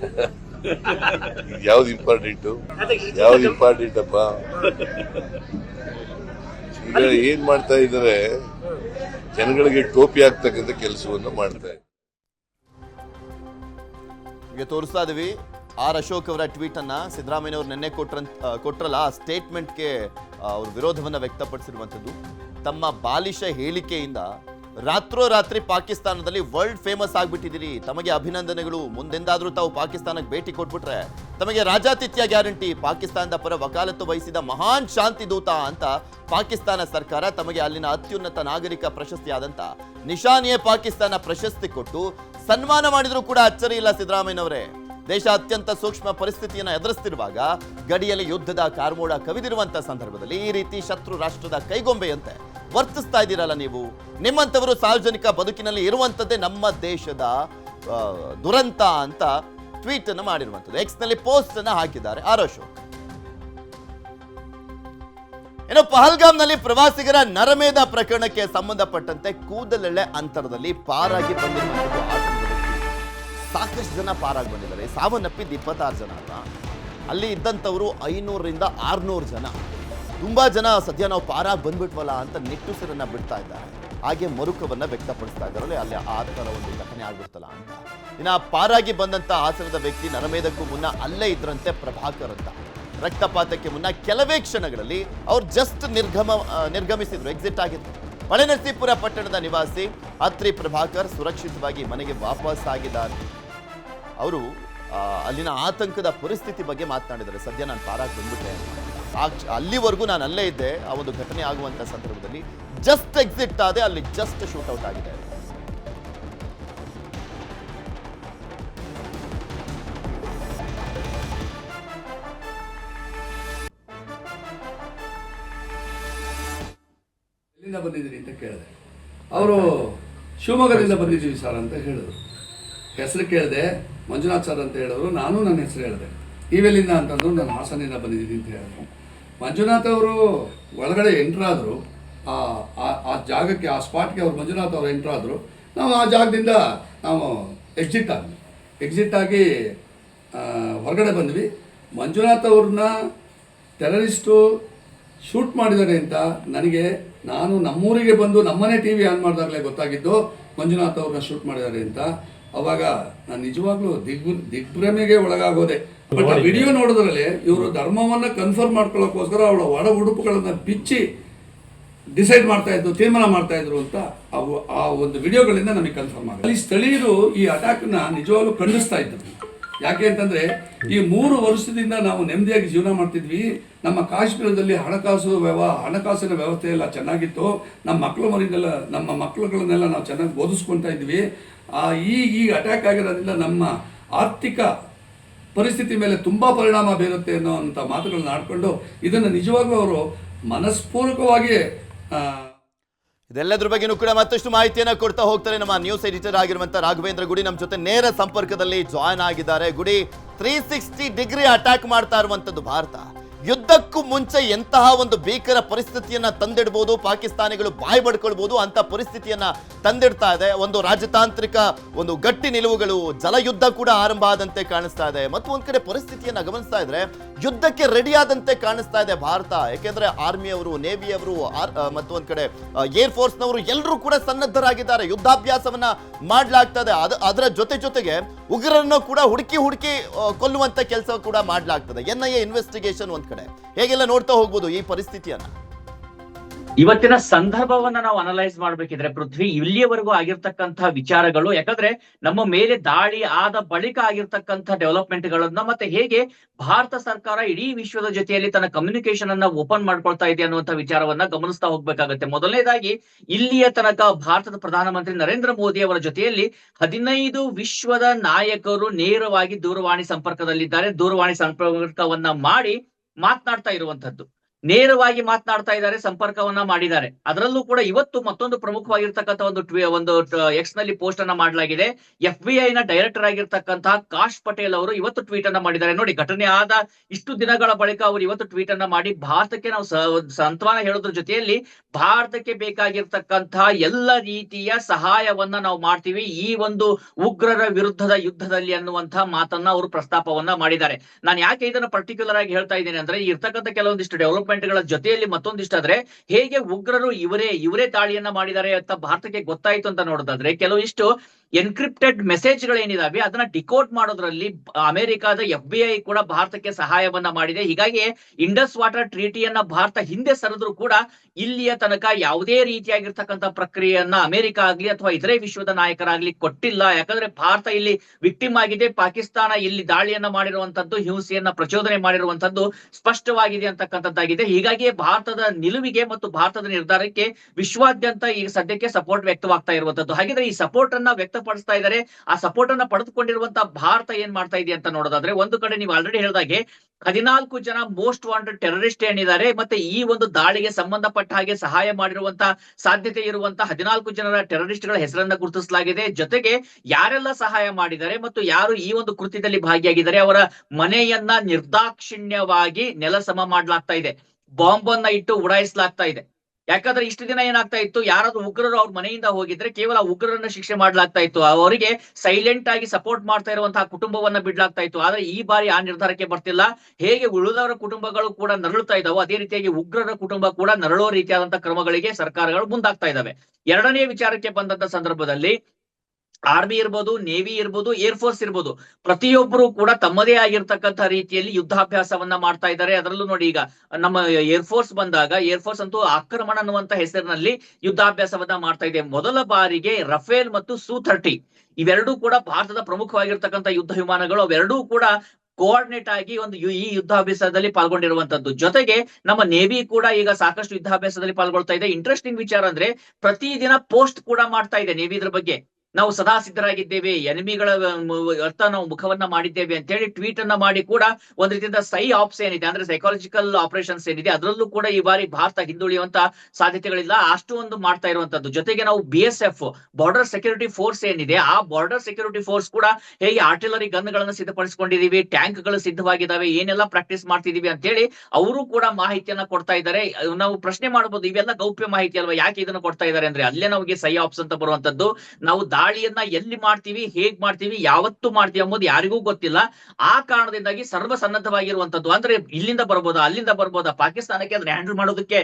(laughs) ಯಾವ್ದು ಇಂಪಾರ್ಟೆಂಟ್ ಯಾವ್ದು ಇಂಪಾರ್ಟೆಂಟ್ ಅಪ್ಪ? ಈಗ ಏನ್ ಮಾಡ್ತಾ ಇದ್ದಾರೆ? ಜನಗಳಿಗೆ ಟೋಪಿ ಆಗ್ತಕ್ಕಂಥ ಕೆಲಸವನ್ನು ಮಾಡ್ತಾ ಇದ್ದಾರೆ. ಈಗ ತೋರಿಸ್ತಾ ಇದೀವಿ. ಆರ್ ಅಶೋಕ್ ಅವರ ಟ್ವೀಟ್ ಅನ್ನ ಸಿದ್ದರಾಮಯ್ಯ ಅವರು ನಿನ್ನೆ ಕೊಟ್ರಂತ ಕೊಟ್ರಲ್ಲ, ಆ ಸ್ಟೇಟ್ಮೆಂಟ್ಗೆ ಅವರು ವಿರೋಧವನ್ನು ವ್ಯಕ್ತಪಡಿಸಿರುವಂಥದ್ದು. ತಮ್ಮ ಬಾಲಿಶ ಹೇಳಿಕೆಯಿಂದ ರಾತ್ರೋರಾತ್ರಿ ಪಾಕಿಸ್ತಾನದಲ್ಲಿ ವರ್ಲ್ಡ್ ಫೇಮಸ್ ಆಗಿಬಿಟ್ಟಿದ್ದೀರಿ. ತಮಗೆ ಅಭಿನಂದನೆಗಳು. ಮುಂದೆಂದಾದರೂ ತಾವು ಪಾಕಿಸ್ತಾನಕ್ಕೆ ಭೇಟಿ ಕೊಟ್ಬಿಟ್ರೆ ತಮಗೆ ರಾಜಾತಿಥ್ಯ ಗ್ಯಾರಂಟಿ. ಪಾಕಿಸ್ತಾನದ ಪರ ವಕಾಲತ್ತು ವಹಿಸಿದ ಮಹಾನ್ ಶಾಂತಿ ದೂತ ಅಂತ ಪಾಕಿಸ್ತಾನ ಸರ್ಕಾರ ತಮಗೆ ಅಲ್ಲಿನ ಅತ್ಯುನ್ನತ ನಾಗರಿಕ ಪ್ರಶಸ್ತಿಯಾದಂತ ನಿಶಾನಿಯೇ ಪಾಕಿಸ್ತಾನ ಪ್ರಶಸ್ತಿ ಕೊಟ್ಟು ಸನ್ಮಾನ ಮಾಡಿದರೂ ಕೂಡ ಅಚ್ಚರಿ ಇಲ್ಲ ಸಿದ್ದರಾಮಯ್ಯನವರೇ. ದೇಶ ಅತ್ಯಂತ ಸೂಕ್ಷ್ಮ ಪರಿಸ್ಥಿತಿಯನ್ನು ಎದುರಿಸ್ತಿರುವಾಗ ಗಡಿಯಲ್ಲಿ ಯುದ್ಧದ ಕಾರ್ಮೋಡ ಕವಿದಿರುವಂತಹ ಸಂದರ್ಭದಲ್ಲಿ ಈ ರೀತಿ ಶತ್ರು ರಾಷ್ಟ್ರದ ಕೈಗೊಂಬೆಯಂತೆ ವರ್ತಿಸ್ತಾ ಇದ್ದೀರಲ್ಲ ನೀವು ನಿಮ್ಮಂಥವರು ಸಾರ್ವಜನಿಕ ಬದುಕಿನಲ್ಲಿ ಇರುವಂಥದ್ದೇ ನಮ್ಮ ದೇಶದ ದುರಂತ ಅಂತ ಟ್ವೀಟ್ ಅನ್ನು ಮಾಡಿರುವಂಥದ್ದು ಎಕ್ಸ್ನಲ್ಲಿ ಪೋಸ್ಟ್ ಅನ್ನು ಹಾಕಿದ್ದಾರೆ ಆರ್ ಅಶೋಕ್ ಇನ್ನು ಪಹಲ್ಗಾಮ್ನಲ್ಲಿ ಪ್ರವಾಸಿಗರ ನರಮೇಧ ಪ್ರಕರಣಕ್ಕೆ ಸಂಬಂಧಪಟ್ಟಂತೆ ಕೂದಲೆಳೆ ಅಂತರದಲ್ಲಿ ಪಾರಾಗಿ ಬಂದಿರುವಂಥದ್ದು. ಸಾಕಷ್ಟು ಜನ ಪಾರಾಗಿ ಬಂದಿದ್ದಾರೆ ಸಾವನ್ನಪ್ಪಿದ್ದು ಇಪ್ಪತ್ತಾರು ಜನ ಅಲ್ಲ ಅಲ್ಲಿ ಇದ್ದಂಥವರು ಐನೂರರಿಂದ ಆರುನೂರು ಜನ. ತುಂಬ ಜನ ಸದ್ಯ ನಾವು ಪಾರಾಗಿ ಬಂದ್ಬಿಟ್ವಲ್ಲ ಅಂತ ನಿಟ್ಟುಸಿರನ್ನು ಬಿಡ್ತಾ ಇದ್ದಾರೆ. ಹಾಗೆ ಮರುಕವನ್ನು ವ್ಯಕ್ತಪಡಿಸ್ತಾ ಇದ್ದಾರೆ ಅಲ್ಲಿ ಆ ಥರ ಒಂದು ಘಟನೆ ಆಗ್ಬಿಡ್ತಲ್ಲ ಅಂತ. ಇನ್ನು ಪಾರಾಗಿ ಬಂದಂಥ ಹಾಸನದ ವ್ಯಕ್ತಿ ನರಮೇಧಕ್ಕೂ ಮುನ್ನ ಅಲ್ಲೇ ಇದ್ರಂತೆ ಪ್ರಭಾಕರ್ ಅಂತ. ರಕ್ತಪಾತಕ್ಕೆ ಮುನ್ನ ಕೆಲವೇ ಕ್ಷಣಗಳಲ್ಲಿ ಅವ್ರು ಜಸ್ಟ್ ನಿರ್ಗಮ ನಿರ್ಗಮಿಸಿದ್ರು ಎಕ್ಸಿಟ್ ಆಗಿದ್ರು. ಹೊಳೆನರಸೀಪುರ ಪಟ್ಟಣದ ನಿವಾಸಿ ಅತ್ರಿ ಪ್ರಭಾಕರ್ ಸುರಕ್ಷಿತವಾಗಿ ಮನೆಗೆ ವಾಪಸ್ ಆಗಿದ್ದಾರೆ. ಅವರು ಅಲ್ಲಿನ ಆತಂಕದ ಪರಿಸ್ಥಿತಿ ಬಗ್ಗೆ ಮಾತನಾಡಿದ್ದಾರೆ. ಸದ್ಯ ನಾನು ಪಾರಾಗಿ ಬಂದ್ಬಿಟ್ಟೆ. ಆ ಅಲ್ಲಿವರೆಗೂ ನಾನು ಅಲ್ಲೇ ಇದ್ದೆ. ಆ ಒಂದು ಘಟನೆ ಆಗುವಂತಹ ಸಂದರ್ಭದಲ್ಲಿ ಜಸ್ಟ್ ಎಕ್ಸಿಟ್ ಆದೆ ಅಲ್ಲಿ ಜಸ್ಟ್ ಶೂಟ್ಔಟ್ ಆಗಿದೆ. ಎಲ್ಲಿಂದ ಬಂದಿದ್ದೀರಿ ಅಂತ ಕೇಳಿದೆ. ಅವರು ಶಿವಮೊಗ್ಗದಿಂದ ಬಂದಿದ್ದೀವಿ ಸರ್ ಅಂತ ಹೇಳಿದ್ರು. ಹೆಸರು ಕೇಳಿದೆ ಮಂಜುನಾಥ್ ಸರ್ ಅಂತ ಹೇಳೋರು, ನಾನು ನನ್ನ ಹೆಸರು ಹೇಳಿದೆ. ನೀವೆಲ್ಲಿಂದ ಅಂತಂದ್ರು ನಾನು ಹಾಸನಿಂದ ಬಂದಿದ್ದೀನಿ ಅಂತ ಹೇಳಿದ್ರು ಮಂಜುನಾಥ್ ಅವರು ಒಳಗಡೆ ಎಂಟ್ರಾದರು ಆ- ಆ ಜಾಗಕ್ಕೆ, ಆ ಸ್ಪಾಟ್ಗೆ ಅವರು ಮಂಜುನಾಥ್ ಅವರು ಎಂಟ್ರಾದರು ನಾವು ಆ ಜಾಗದಿಂದ ನಾವು ಎಕ್ಸಿಟ್ ಆದ್ವಿ. ಎಕ್ಸಿಟ್ ಆಗಿ ಹೊರಗಡೆ ಬಂದ್ವಿ. ಮಂಜುನಾಥ್ ಅವ್ರನ್ನ ಟೆರರಿಸ್ಟು ಶೂಟ್ ಮಾಡಿದ್ದಾರೆ ಅಂತ ನನಗೆ, ನಾನು ನಮ್ಮೂರಿಗೆ ಬಂದು ನಮ್ಮನೆ ಟಿ ವಿ ಆನ್ ಮಾಡಿದಾಗಲೇ ಗೊತ್ತಾಗಿದ್ದು, ಮಂಜುನಾಥ್ ಅವ್ರನ್ನ ಶೂಟ್ ಮಾಡಿದ್ದಾರೆ ಅಂತ. ಅವಾಗ ನಾನು ನಿಜವಾಗ್ಲೂ ದಿಗ್ ದಿಗ್ಭ್ರಮೆಗೆ ಒಳಗಾಗೋದೆ. ಬಟ್ ವಿಡಿಯೋ ನೋಡಿದ್ರಲ್ಲಿ ಇವರು ಧರ್ಮವನ್ನ ಕನ್ಫರ್ಮ್ ಮಾಡ್ಕೊಳ್ಳೋಕ್ಕೋಸ್ಕರ ಅವಳ ಒಡ ಉಡುಪುಗಳನ್ನ ಬಿಚ್ಚಿ ಡಿಸೈಡ್ ಮಾಡ್ತಾ ಇದ್ರು, ತೀರ್ಮಾನ ಮಾಡ್ತಾ ಇದ್ರು ಅಂತ ಆ ಒಂದು ವಿಡಿಯೋಗಳಿಂದ ನಮಗೆ ಕನ್ಫರ್ಮ್ ಆಗಿದೆ ಅಲ್ಲಿ ಸ್ಥಳೀಯರು ಈ ಅಟ್ಯಾಕ್ನ ನಿಜವಾಗ್ಲೂ ಖಂಡಿಸ್ತಾ ಇದ್ರು. ಯಾಕೆ ಅಂತಂದ್ರೆ ಈ ಮೂರು ವರ್ಷದಿಂದ ನಾವು ನೆಮ್ಮದಿಯಾಗಿ ಜೀವನ ಮಾಡ್ತಿದ್ವಿ. ನಮ್ಮ ಕಾಶ್ಮೀರದಲ್ಲಿ ಹಣಕಾಸು ವ್ಯವಹಾರ ಹಣಕಾಸಿನ ವ್ಯವಸ್ಥೆ ಎಲ್ಲ ಚೆನ್ನಾಗಿತ್ತು. ನಮ್ಮ ಮಕ್ಕಳು ಮರಿನೆಲ್ಲ ನಮ್ಮ ಮಕ್ಕಳುಗಳನ್ನೆಲ್ಲ ನಾವು ಚೆನ್ನಾಗಿ ಓದಿಸ್ಕೊಳ್ತಾ ಇದ್ವಿ. ಆ ಈ ಈ ಅಟ್ಯಾಕ್ ಆಗಿರೋದ್ರಿಂದ ನಮ್ಮ ಆರ್ಥಿಕ ಪರಿಸ್ಥಿತಿ ಮೇಲೆ ತುಂಬಾ ಪರಿಣಾಮ ಬೀರುತ್ತೆ ಅನ್ನೋ ಅಂತ ಮಾತುಗಳನ್ನ ಆಡ್ಕೊಂಡು ಇದನ್ನು ನಿಜವಾಗ್ಲೂ ಅವರು ಮನಸ್ಪೂರ್ವಕವಾಗಿ ಇದೆಲ್ಲದರ ಬಗ್ಗೆನೂ ಕೂಡ ಮತ್ತಷ್ಟು ಮಾಹಿತಿಯನ್ನ ಕೊಡ್ತಾ ಹೋಗ್ತಾರೆ ನಮ್ಮ ನ್ಯೂಸ್ ಎಡಿಟರ್ ಆಗಿರುವಂತ ರಾಘವೇಂದ್ರ ಗುಡಿ. ನಮ್ಮ ಜೊತೆ ನೇರ ಸಂಪರ್ಕದಲ್ಲಿ ಜಾಯ್ನ್ ಆಗಿದ್ದಾರೆ. ಗುಡಿ ತ್ರೀ ಸಿಕ್ಸ್ಟಿ ಡಿಗ್ರಿ ಅಟ್ಯಾಕ್ ಮಾಡ್ತಾ ಇರುವಂತದ್ದು ಭಾರತ. ಯುದ್ಧಕ್ಕೂ ಮುಂಚೆ ಎಂತಹ ಒಂದು ಭೀಕರ ಪರಿಸ್ಥಿತಿಯನ್ನ ತಂದಿಡ್ಬೋದು, ಪಾಕಿಸ್ತಾನಿಗಳು ಬಾಯಿ ಬಡ್ಕೊಳ್ಬಹುದು ಅಂತ ಪರಿಸ್ಥಿತಿಯನ್ನ ತಂದಿಡ್ತಾ ಇದೆ. ಒಂದು ರಾಜತಾಂತ್ರಿಕ ಒಂದು ಗಟ್ಟಿ ನಿಲುವುಗಳು, ಜಲಯುದ್ಧ ಕೂಡ ಆರಂಭ ಆದಂತೆ ಕಾಣಿಸ್ತಾ ಇದೆ. ಮತ್ತು ಒಂದ್ ಕಡೆ ಪರಿಸ್ಥಿತಿಯನ್ನ ಗಮನಿಸ್ತಾ ಇದ್ರೆ, ಯುದ್ಧಕ್ಕೆ ರೆಡಿ ಆದಂತೆ ಕಾಣಿಸ್ತಾ ಇದೆ ಭಾರತ. ಯಾಕೆಂದ್ರೆ ಆರ್ಮಿಯವರು, ನೇವಿಯವರು ಮತ್ತು ಒಂದ್ ಕಡೆ ಏರ್ ಫೋರ್ಸ್ ನವರು ಎಲ್ಲರೂ ಕೂಡ ಸನ್ನದ್ಧರಾಗಿದ್ದಾರೆ. ಯುದ್ಧಾಭ್ಯಾಸವನ್ನ ಮಾಡ್ಲಾಗ್ತಾ ಇದೆ. ಅದ ಅದರ ಜೊತೆ ಜೊತೆಗೆ ಉಗ್ರರನ್ನು ಕೂಡ ಹುಡುಕಿ ಹುಡುಕಿ ಕೊಲ್ಲುವಂತ ಕೆಲಸ ಕೂಡ ಮಾಡ್ಲಾಗ್ತದೆ. ಎನ್ ಐ ಎ ಇನ್ವೆಸ್ಟಿಗೇಷನ್ ಒಂದ್ ಕಡೆ. ಹೇಗೆಲ್ಲ ನೋಡ್ತಾ ಹೋಗ್ಬೋದು ಈ ಪರಿಸ್ಥಿತಿಯನ್ನ? ಇವತ್ತಿನ ಸಂದರ್ಭವನ್ನ ನಾವು ಅನಲೈಸ್ ಮಾಡ್ಬೇಕಿದ್ರೆ ಪೃಥ್ವಿ ಇಲ್ಲಿಯವರೆಗೂ ಆಗಿರ್ತಕ್ಕಂತಹ ವಿಚಾರಗಳು, ಯಾಕಂದ್ರೆ ನಮ್ಮ ಮೇಲೆ ದಾಳಿ ಆದ ಬಳಿಕ ಆಗಿರ್ತಕ್ಕಂಥ ಡೆವಲಪ್ಮೆಂಟ್ ಗಳನ್ನ ಮತ್ತೆ ಹೇಗೆ ಭಾರತ ಸರ್ಕಾರ ಇಡೀ ವಿಶ್ವದ ಜೊತೆಯಲ್ಲಿ ತನ್ನ ಕಮ್ಯುನಿಕೇಶನ್ ಅನ್ನ ಓಪನ್ ಮಾಡ್ಕೊಳ್ತಾ ಇದೆ ಅನ್ನುವಂತ ವಿಚಾರವನ್ನ ಗಮನಿಸ್ತಾ ಹೋಗ್ಬೇಕಾಗತ್ತೆ. ಮೊದಲನೇದಾಗಿ, ಇಲ್ಲಿಯ ತನಕ ಭಾರತದ ಪ್ರಧಾನಮಂತ್ರಿ ನರೇಂದ್ರ ಮೋದಿ ಅವರ ಜೊತೆಯಲ್ಲಿ ಹದಿನೈದು ವಿಶ್ವದ ನಾಯಕರು ನೇರವಾಗಿ ದೂರವಾಣಿ ಸಂಪರ್ಕದಲ್ಲಿದ್ದಾರೆ. ದೂರವಾಣಿ ಸಂಪರ್ಕವನ್ನ ಮಾಡಿ ಮಾತನಾಡ್ತಾ ಇರುವಂತದ್ದು ನೇರವಾಗಿ ಮಾತನಾಡ್ತಾ ಇದ್ದಾರೆ, ಸಂಪರ್ಕವನ್ನ ಮಾಡಿದ್ದಾರೆ. ಅದರಲ್ಲೂ ಕೂಡ ಇವತ್ತು ಮತ್ತೊಂದು ಪ್ರಮುಖವಾಗಿರ್ತಕ್ಕಂಥ ಒಂದು ಒಂದು ಎಕ್ಸ್ನಲ್ಲಿ ಪೋಸ್ಟ್ ಅನ್ನ ಮಾಡಲಾಗಿದೆ. ಎಫ್ ಬಿ ಐ ನ ಡೈರೆಕ್ಟರ್ ಆಗಿರ್ತಕ್ಕಂತಹ ಕಾಶ್ ಪಟೇಲ್ ಅವರು ಇವತ್ತು ಟ್ವೀಟ್ ಅನ್ನ ಮಾಡಿದ್ದಾರೆ. ನೋಡಿ, ಘಟನೆ ಆದ ಇಷ್ಟು ದಿನಗಳ ಬಳಿಕ ಅವರು ಇವತ್ತು ಟ್ವೀಟ್ ಅನ್ನ ಮಾಡಿ ಭಾರತಕ್ಕೆ ನಾವು ಸಂತಾನ ಹೇಳೋದ್ರ ಜೊತೆಯಲ್ಲಿ ಭಾರತಕ್ಕೆ ಬೇಕಾಗಿರ್ತಕ್ಕಂತಹ ಎಲ್ಲ ರೀತಿಯ ಸಹಾಯವನ್ನ ನಾವು ಮಾಡ್ತೀವಿ. ಈ ಒಂದು ಉಗ್ರರ ವಿರುದ್ಧದ ಯುದ್ಧದಲ್ಲಿ ಅನ್ನುವಂತಹ ಮಾತನ್ನ ಅವರು ಪ್ರಸ್ತಾಪವನ್ನ ಮಾಡಿದ್ದಾರೆ. ನಾನು ಯಾಕೆ ಇದನ್ನ ಪರ್ಟಿಕ್ಯುಲರ್ ಆಗಿ ಹೇಳ್ತಾ ಇದ್ದೇನೆ ಅಂದ್ರೆ ಇರ್ತಕ್ಕಂಥ ಕೆಲವೊಂದಿಷ್ಟು ಡೆವಲಪ್ಮೆಂಟ್ ಗಳ ಜೊತೆಯಲ್ಲಿ ಮತ್ತೊಂದಿಷ್ಟಾದ್ರೆ ಹೇಗೆ ಉಗ್ರರು ಇವರೇ ಇವರೇ ದಾಳಿಯನ್ನ ಮಾಡಿದ್ದಾರೆ ಅಂತ ಭಾರತಕ್ಕೆ ಗೊತ್ತಾಯ್ತು ಅಂತ ನೋಡೋದಾದ್ರೆ ಕೆಲವಿಷ್ಟು ಎನ್ಕ್ರಿಪ್ಟೆಡ್ ಮೆಸೇಜ್ ಗಳೇನಿದಾವೆ ಅದನ್ನ ಡಿಕೋಡ್ ಮಾಡೋದ್ರಲ್ಲಿ ಅಮೆರಿಕಾದ ಎಫ್ ಬಿ ಐ ಕೂಡ ಭಾರತಕ್ಕೆ ಸಹಾಯವನ್ನ ಮಾಡಿದೆ. ಹೀಗಾಗಿ ಇಂಡಸ್ ವಾಟರ್ ಟ್ರೀಟಿಯನ್ನ ಭಾರತ ಹಿಂದೆ ಸರಿದ್ರು ಕೂಡ ಇಲ್ಲಿಯ ತನಕ ಯಾವುದೇ ರೀತಿಯಾಗಿರ್ತಕ್ಕಂಥ ಪ್ರಕ್ರಿಯೆಯನ್ನ ಅಮೆರಿಕ ಆಗ್ಲಿ ಅಥವಾ ಇತರೆ ವಿಶ್ವದ ನಾಯಕರಾಗ್ಲಿ ಕೊಟ್ಟಿಲ್ಲ. ಯಾಕಂದ್ರೆ ಭಾರತ ಇಲ್ಲಿ ವಿಕ್ಟಿಮ್ ಆಗಿದೆ, ಪಾಕಿಸ್ತಾನ ಇಲ್ಲಿ ದಾಳಿಯನ್ನ ಮಾಡಿರುವಂತದ್ದು ಹಿಂಸೆಯನ್ನ ಪ್ರಚೋದನೆ ಮಾಡಿರುವಂತದ್ದು ಸ್ಪಷ್ಟವಾಗಿದೆ ಅಂತಕ್ಕಂಥದ್ದಾಗಿದೆ. ಹೀಗಾಗಿ ಭಾರತದ ನಿಲುವಿಗೆ ಮತ್ತು ಭಾರತದ ನಿರ್ಧಾರಕ್ಕೆ ವಿಶ್ವಾದ್ಯಂತ ಈಗ ಸದ್ಯಕ್ಕೆ ಸಪೋರ್ಟ್ ವ್ಯಕ್ತವಾಗ್ತಾ ಇರುವಂತದ್ದು ಹಾಗಿದ್ರೆ ಈ ಸಪೋರ್ಟ್ ಅನ್ನ ವ್ಯಕ್ತಪಡಿಸ್ತಾ ಇದ್ದಾರೆ. ಆ ಸಪೋರ್ಟ್ ಅನ್ನ ಪಡೆದುಕೊಂಡಿರುವಂತ ಭಾರತ ಏನ್ ಮಾಡ್ತಾ ಇದೆ ಅಂತ ನೋಡೋದಾದ್ರೆ, ಒಂದು ಕಡೆ ನೀವು ಆಲ್ರೆಡಿ ಹೇಳಿದಾಗೆ ಹದಿನಾಲ್ಕು ಜನ ಮೋಸ್ಟ್ ವಾಂಟೆಡ್ ಟೆರರಿಸ್ಟ್ ಏನಿದ್ದಾರೆ, ಮತ್ತೆ ಈ ಒಂದು ದಾಳಿಗೆ ಸಂಬಂಧಪಟ್ಟ ಹಾಗೆ ಸಹಾಯ ಮಾಡಿರುವಂತ ಸಾಧ್ಯತೆ ಇರುವಂತ ಹದಿನಾಲ್ಕು ಜನರ ಟೆರರಿಸ್ಟ್ಗಳ ಹೆಸರನ್ನ ಗುರುತಿಸಲಾಗಿದೆ. ಜೊತೆಗೆ ಯಾರೆಲ್ಲ ಸಹಾಯ ಮಾಡಿದ್ದಾರೆ ಮತ್ತು ಯಾರು ಈ ಒಂದು ಕೃತ್ಯದಲ್ಲಿ ಭಾಗಿಯಾಗಿದ್ದಾರೆ, ಅವರ ಮನೆಯನ್ನ ನಿರ್ದಾಕ್ಷಿಣ್ಯವಾಗಿ ನೆಲಸಮ ಮಾಡಲಾಗ್ತಾ ಇದೆ. ಬಾಂಬನ್ನ ಇಟ್ಟು ಉಡಾಯಿಸಲಾಗ್ತಾ ಇದೆ. ಯಾಕಂದ್ರೆ ಇಷ್ಟು ದಿನ ಏನಾಗ್ತಾ ಇತ್ತು? ಯಾರಾದ್ರೂ ಉಗ್ರರು ಅವ್ರ ಮನೆಯಿಂದ ಹೋಗಿದ್ರೆ ಕೇವಲ ಉಗ್ರರನ್ನ ಶಿಕ್ಷೆ ಮಾಡ್ಲಾಗ್ತಾ ಇತ್ತು. ಅವರಿಗೆ ಸೈಲೆಂಟ್ ಆಗಿ ಸಪೋರ್ಟ್ ಮಾಡ್ತಾ ಇರುವಂತಹ ಕುಟುಂಬವನ್ನ ಬಿಡ್ಲಾಗ್ತಾ ಇತ್ತು. ಆದ್ರೆ ಈ ಬಾರಿ ಆ ನಿರ್ಧಾರಕ್ಕೆ ಬರ್ತಿಲ್ಲ. ಹೇಗೆ ಉಳಿದವರ ಕುಟುಂಬಗಳು ಕೂಡ ನರಳುತ್ತಾ ಇದಾವೋ ಅದೇ ರೀತಿಯಾಗಿ ಉಗ್ರರ ಕುಟುಂಬ ಕೂಡ ನರಳೋ ರೀತಿಯಾದಂತಹ ಕ್ರಮಗಳಿಗೆ ಸರ್ಕಾರಗಳು ಮುಂದಾಗ್ತಾ ಇದಾವೆ ಎರಡನೇ ವಿಚಾರಕ್ಕೆ ಬಂದಂತ ಸಂದರ್ಭದಲ್ಲಿ ಆರ್ಮಿ ಇರ್ಬೋದು ನೇವಿ ಇರ್ಬೋದು ಏರ್ ಫೋರ್ಸ್ ಇರ್ಬೋದು. ಪ್ರತಿಯೊಬ್ಬರು ಕೂಡ ತಮ್ಮದೇ ಆಗಿರ್ತಕ್ಕಂಥ ರೀತಿಯಲ್ಲಿ ಯುದ್ಧಾಭ್ಯಾಸವನ್ನ ಮಾಡ್ತಾ ಇದ್ದಾರೆ. ಅದರಲ್ಲೂ ನೋಡಿ ಈಗ ನಮ್ಮ ಏರ್ ಫೋರ್ಸ್ ಬಂದಾಗ ಏರ್ ಫೋರ್ಸ್ ಅಂತೂ ಆಕ್ರಮಣ ಅನ್ನುವಂತ ಹೆಸರಿನಲ್ಲಿ ಯುದ್ಧಾಭ್ಯಾಸವನ್ನ ಮಾಡ್ತಾ ಇದೆ. ಮೊದಲ ಬಾರಿಗೆ ರಫೇಲ್ ಮತ್ತು ಸು ಥರ್ಟಿ ಇವೆರಡೂ ಕೂಡ ಭಾರತದ ಪ್ರಮುಖವಾಗಿರ್ತಕ್ಕಂಥ ಯುದ್ಧ ವಿಮಾನಗಳು. ಅವೆರಡೂ ಕೂಡ ಕೋಆರ್ಡಿನೇಟ್ ಆಗಿ ಒಂದು ಈ ಯುದ್ಧಾಭ್ಯಾಸದಲ್ಲಿ ಪಾಲ್ಗೊಂಡಿರುವಂತದ್ದು ಜೊತೆಗೆ ನಮ್ಮ ನೇವಿ ಕೂಡ ಈಗ ಸಾಕಷ್ಟು ಯುದ್ಧಾಭ್ಯಾಸದಲ್ಲಿ ಪಾಲ್ಗೊಳ್ತಾ ಇದೆ. ಇಂಟ್ರೆಸ್ಟಿಂಗ್ ವಿಚಾರ ಅಂದ್ರೆ ಪ್ರತಿದಿನ ಪೋಸ್ಟ್ ಕೂಡ ಮಾಡ್ತಾ ಇದೆ ನೇವಿ ಇದ್ರ ಬಗ್ಗೆ. ನಾವು ಸದಾ ಸಿದ್ಧರಾಗಿದ್ದೇವೆ. ಎನಿಮಿಗಳ ಅರ್ಥ ನಾವು ಮುಖವನ್ನ ಮಾಡಿದ್ದೇವೆ ಅಂತ ಹೇಳಿ ಟ್ವೀಟ್ ಅನ್ನ ಮಾಡಿ ಕೂಡ ಒಂದ್ ರೀತಿಯಿಂದ ಸೈ ಆಪ್ಸ್ ಏನಿದೆ ಅಂದ್ರೆ ಸೈಕಾಲಜಿಕಲ್ ಆಪರೇಷನ್ಸ್ ಏನಿದೆ ಅದರಲ್ಲೂ ಕೂಡ ಈ ಬಾರಿ ಭಾರತ ಹಿಂದುಳಿಯುವಂತ ಸಾಧ್ಯತೆಗಳಿಲ್ಲ. ಅಷ್ಟು ಒಂದು ಮಾಡ್ತಾ ಇರುವಂತದ್ದು. ಜೊತೆಗೆ ನಾವು B S F border security force ಏನಿದೆ ಆ ಬಾರ್ಡರ್ ಸೆಕ್ಯೂರಿಟಿ ಫೋರ್ಸ್ ಕೂಡ ಹೇಗೆ ಆರ್ಟಿಲರಿ ಗನ್ಗಳನ್ನ ಸಿದ್ಧಪಡಿಸಿಕೊಂಡಿದೀವಿ ಟ್ಯಾಂಕ್ಗಳು ಸಿದ್ಧವಾಗಿದ್ದಾವೆ, ಏನೆಲ್ಲ ಪ್ರಾಕ್ಟೀಸ್ ಮಾಡ್ತಿದೀವಿ ಅಂತ ಹೇಳಿ ಅವರು ಕೂಡ ಮಾಹಿತಿಯನ್ನ ಕೊಡ್ತಾ ಇದ್ದಾರೆ. ನಾವು ಪ್ರಶ್ನೆ ಮಾಡಬಹುದು ಇವೆಲ್ಲ ಗೌಪ್ಯ ಮಾಹಿತಿ ಅಲ್ವಾ? ಯಾಕೆ ಇದನ್ನ ಕೊಡ್ತಾ ಇದ್ದಾರೆ ಅಂದ್ರೆ ಅಲ್ಲೇ ನಮಗೆ ಸೈ ಆಪ್ಸ್ ಅಂತ ಬರುವಂತದ್ದು. ನಾವು ದಾಳಿಯನ್ನ ಎಲ್ಲಿ ಮಾಡ್ತೀವಿ, ಹೇಗ್ ಮಾಡ್ತೀವಿ, ಯಾವತ್ತು ಮಾಡ್ತೀವಿ ಎಂಬುದು ಯಾರಿಗೂ ಗೊತ್ತಿಲ್ಲ. ಆ ಕಾರಣದಿಂದಾಗಿ ಸರ್ವ ಸನ್ನದ್ಧವಾಗಿರುವಂತದ್ದು ಅಂದ್ರೆ ಇಲ್ಲಿಂದ ಬರ್ಬೋದಾ, ಅಲ್ಲಿಂದ ಬರ್ಬೋದಾ, ಪಾಕಿಸ್ತಾನಕ್ಕೆ ಅದನ್ನ ಹ್ಯಾಂಡಲ್ ಮಾಡೋದಕ್ಕೆ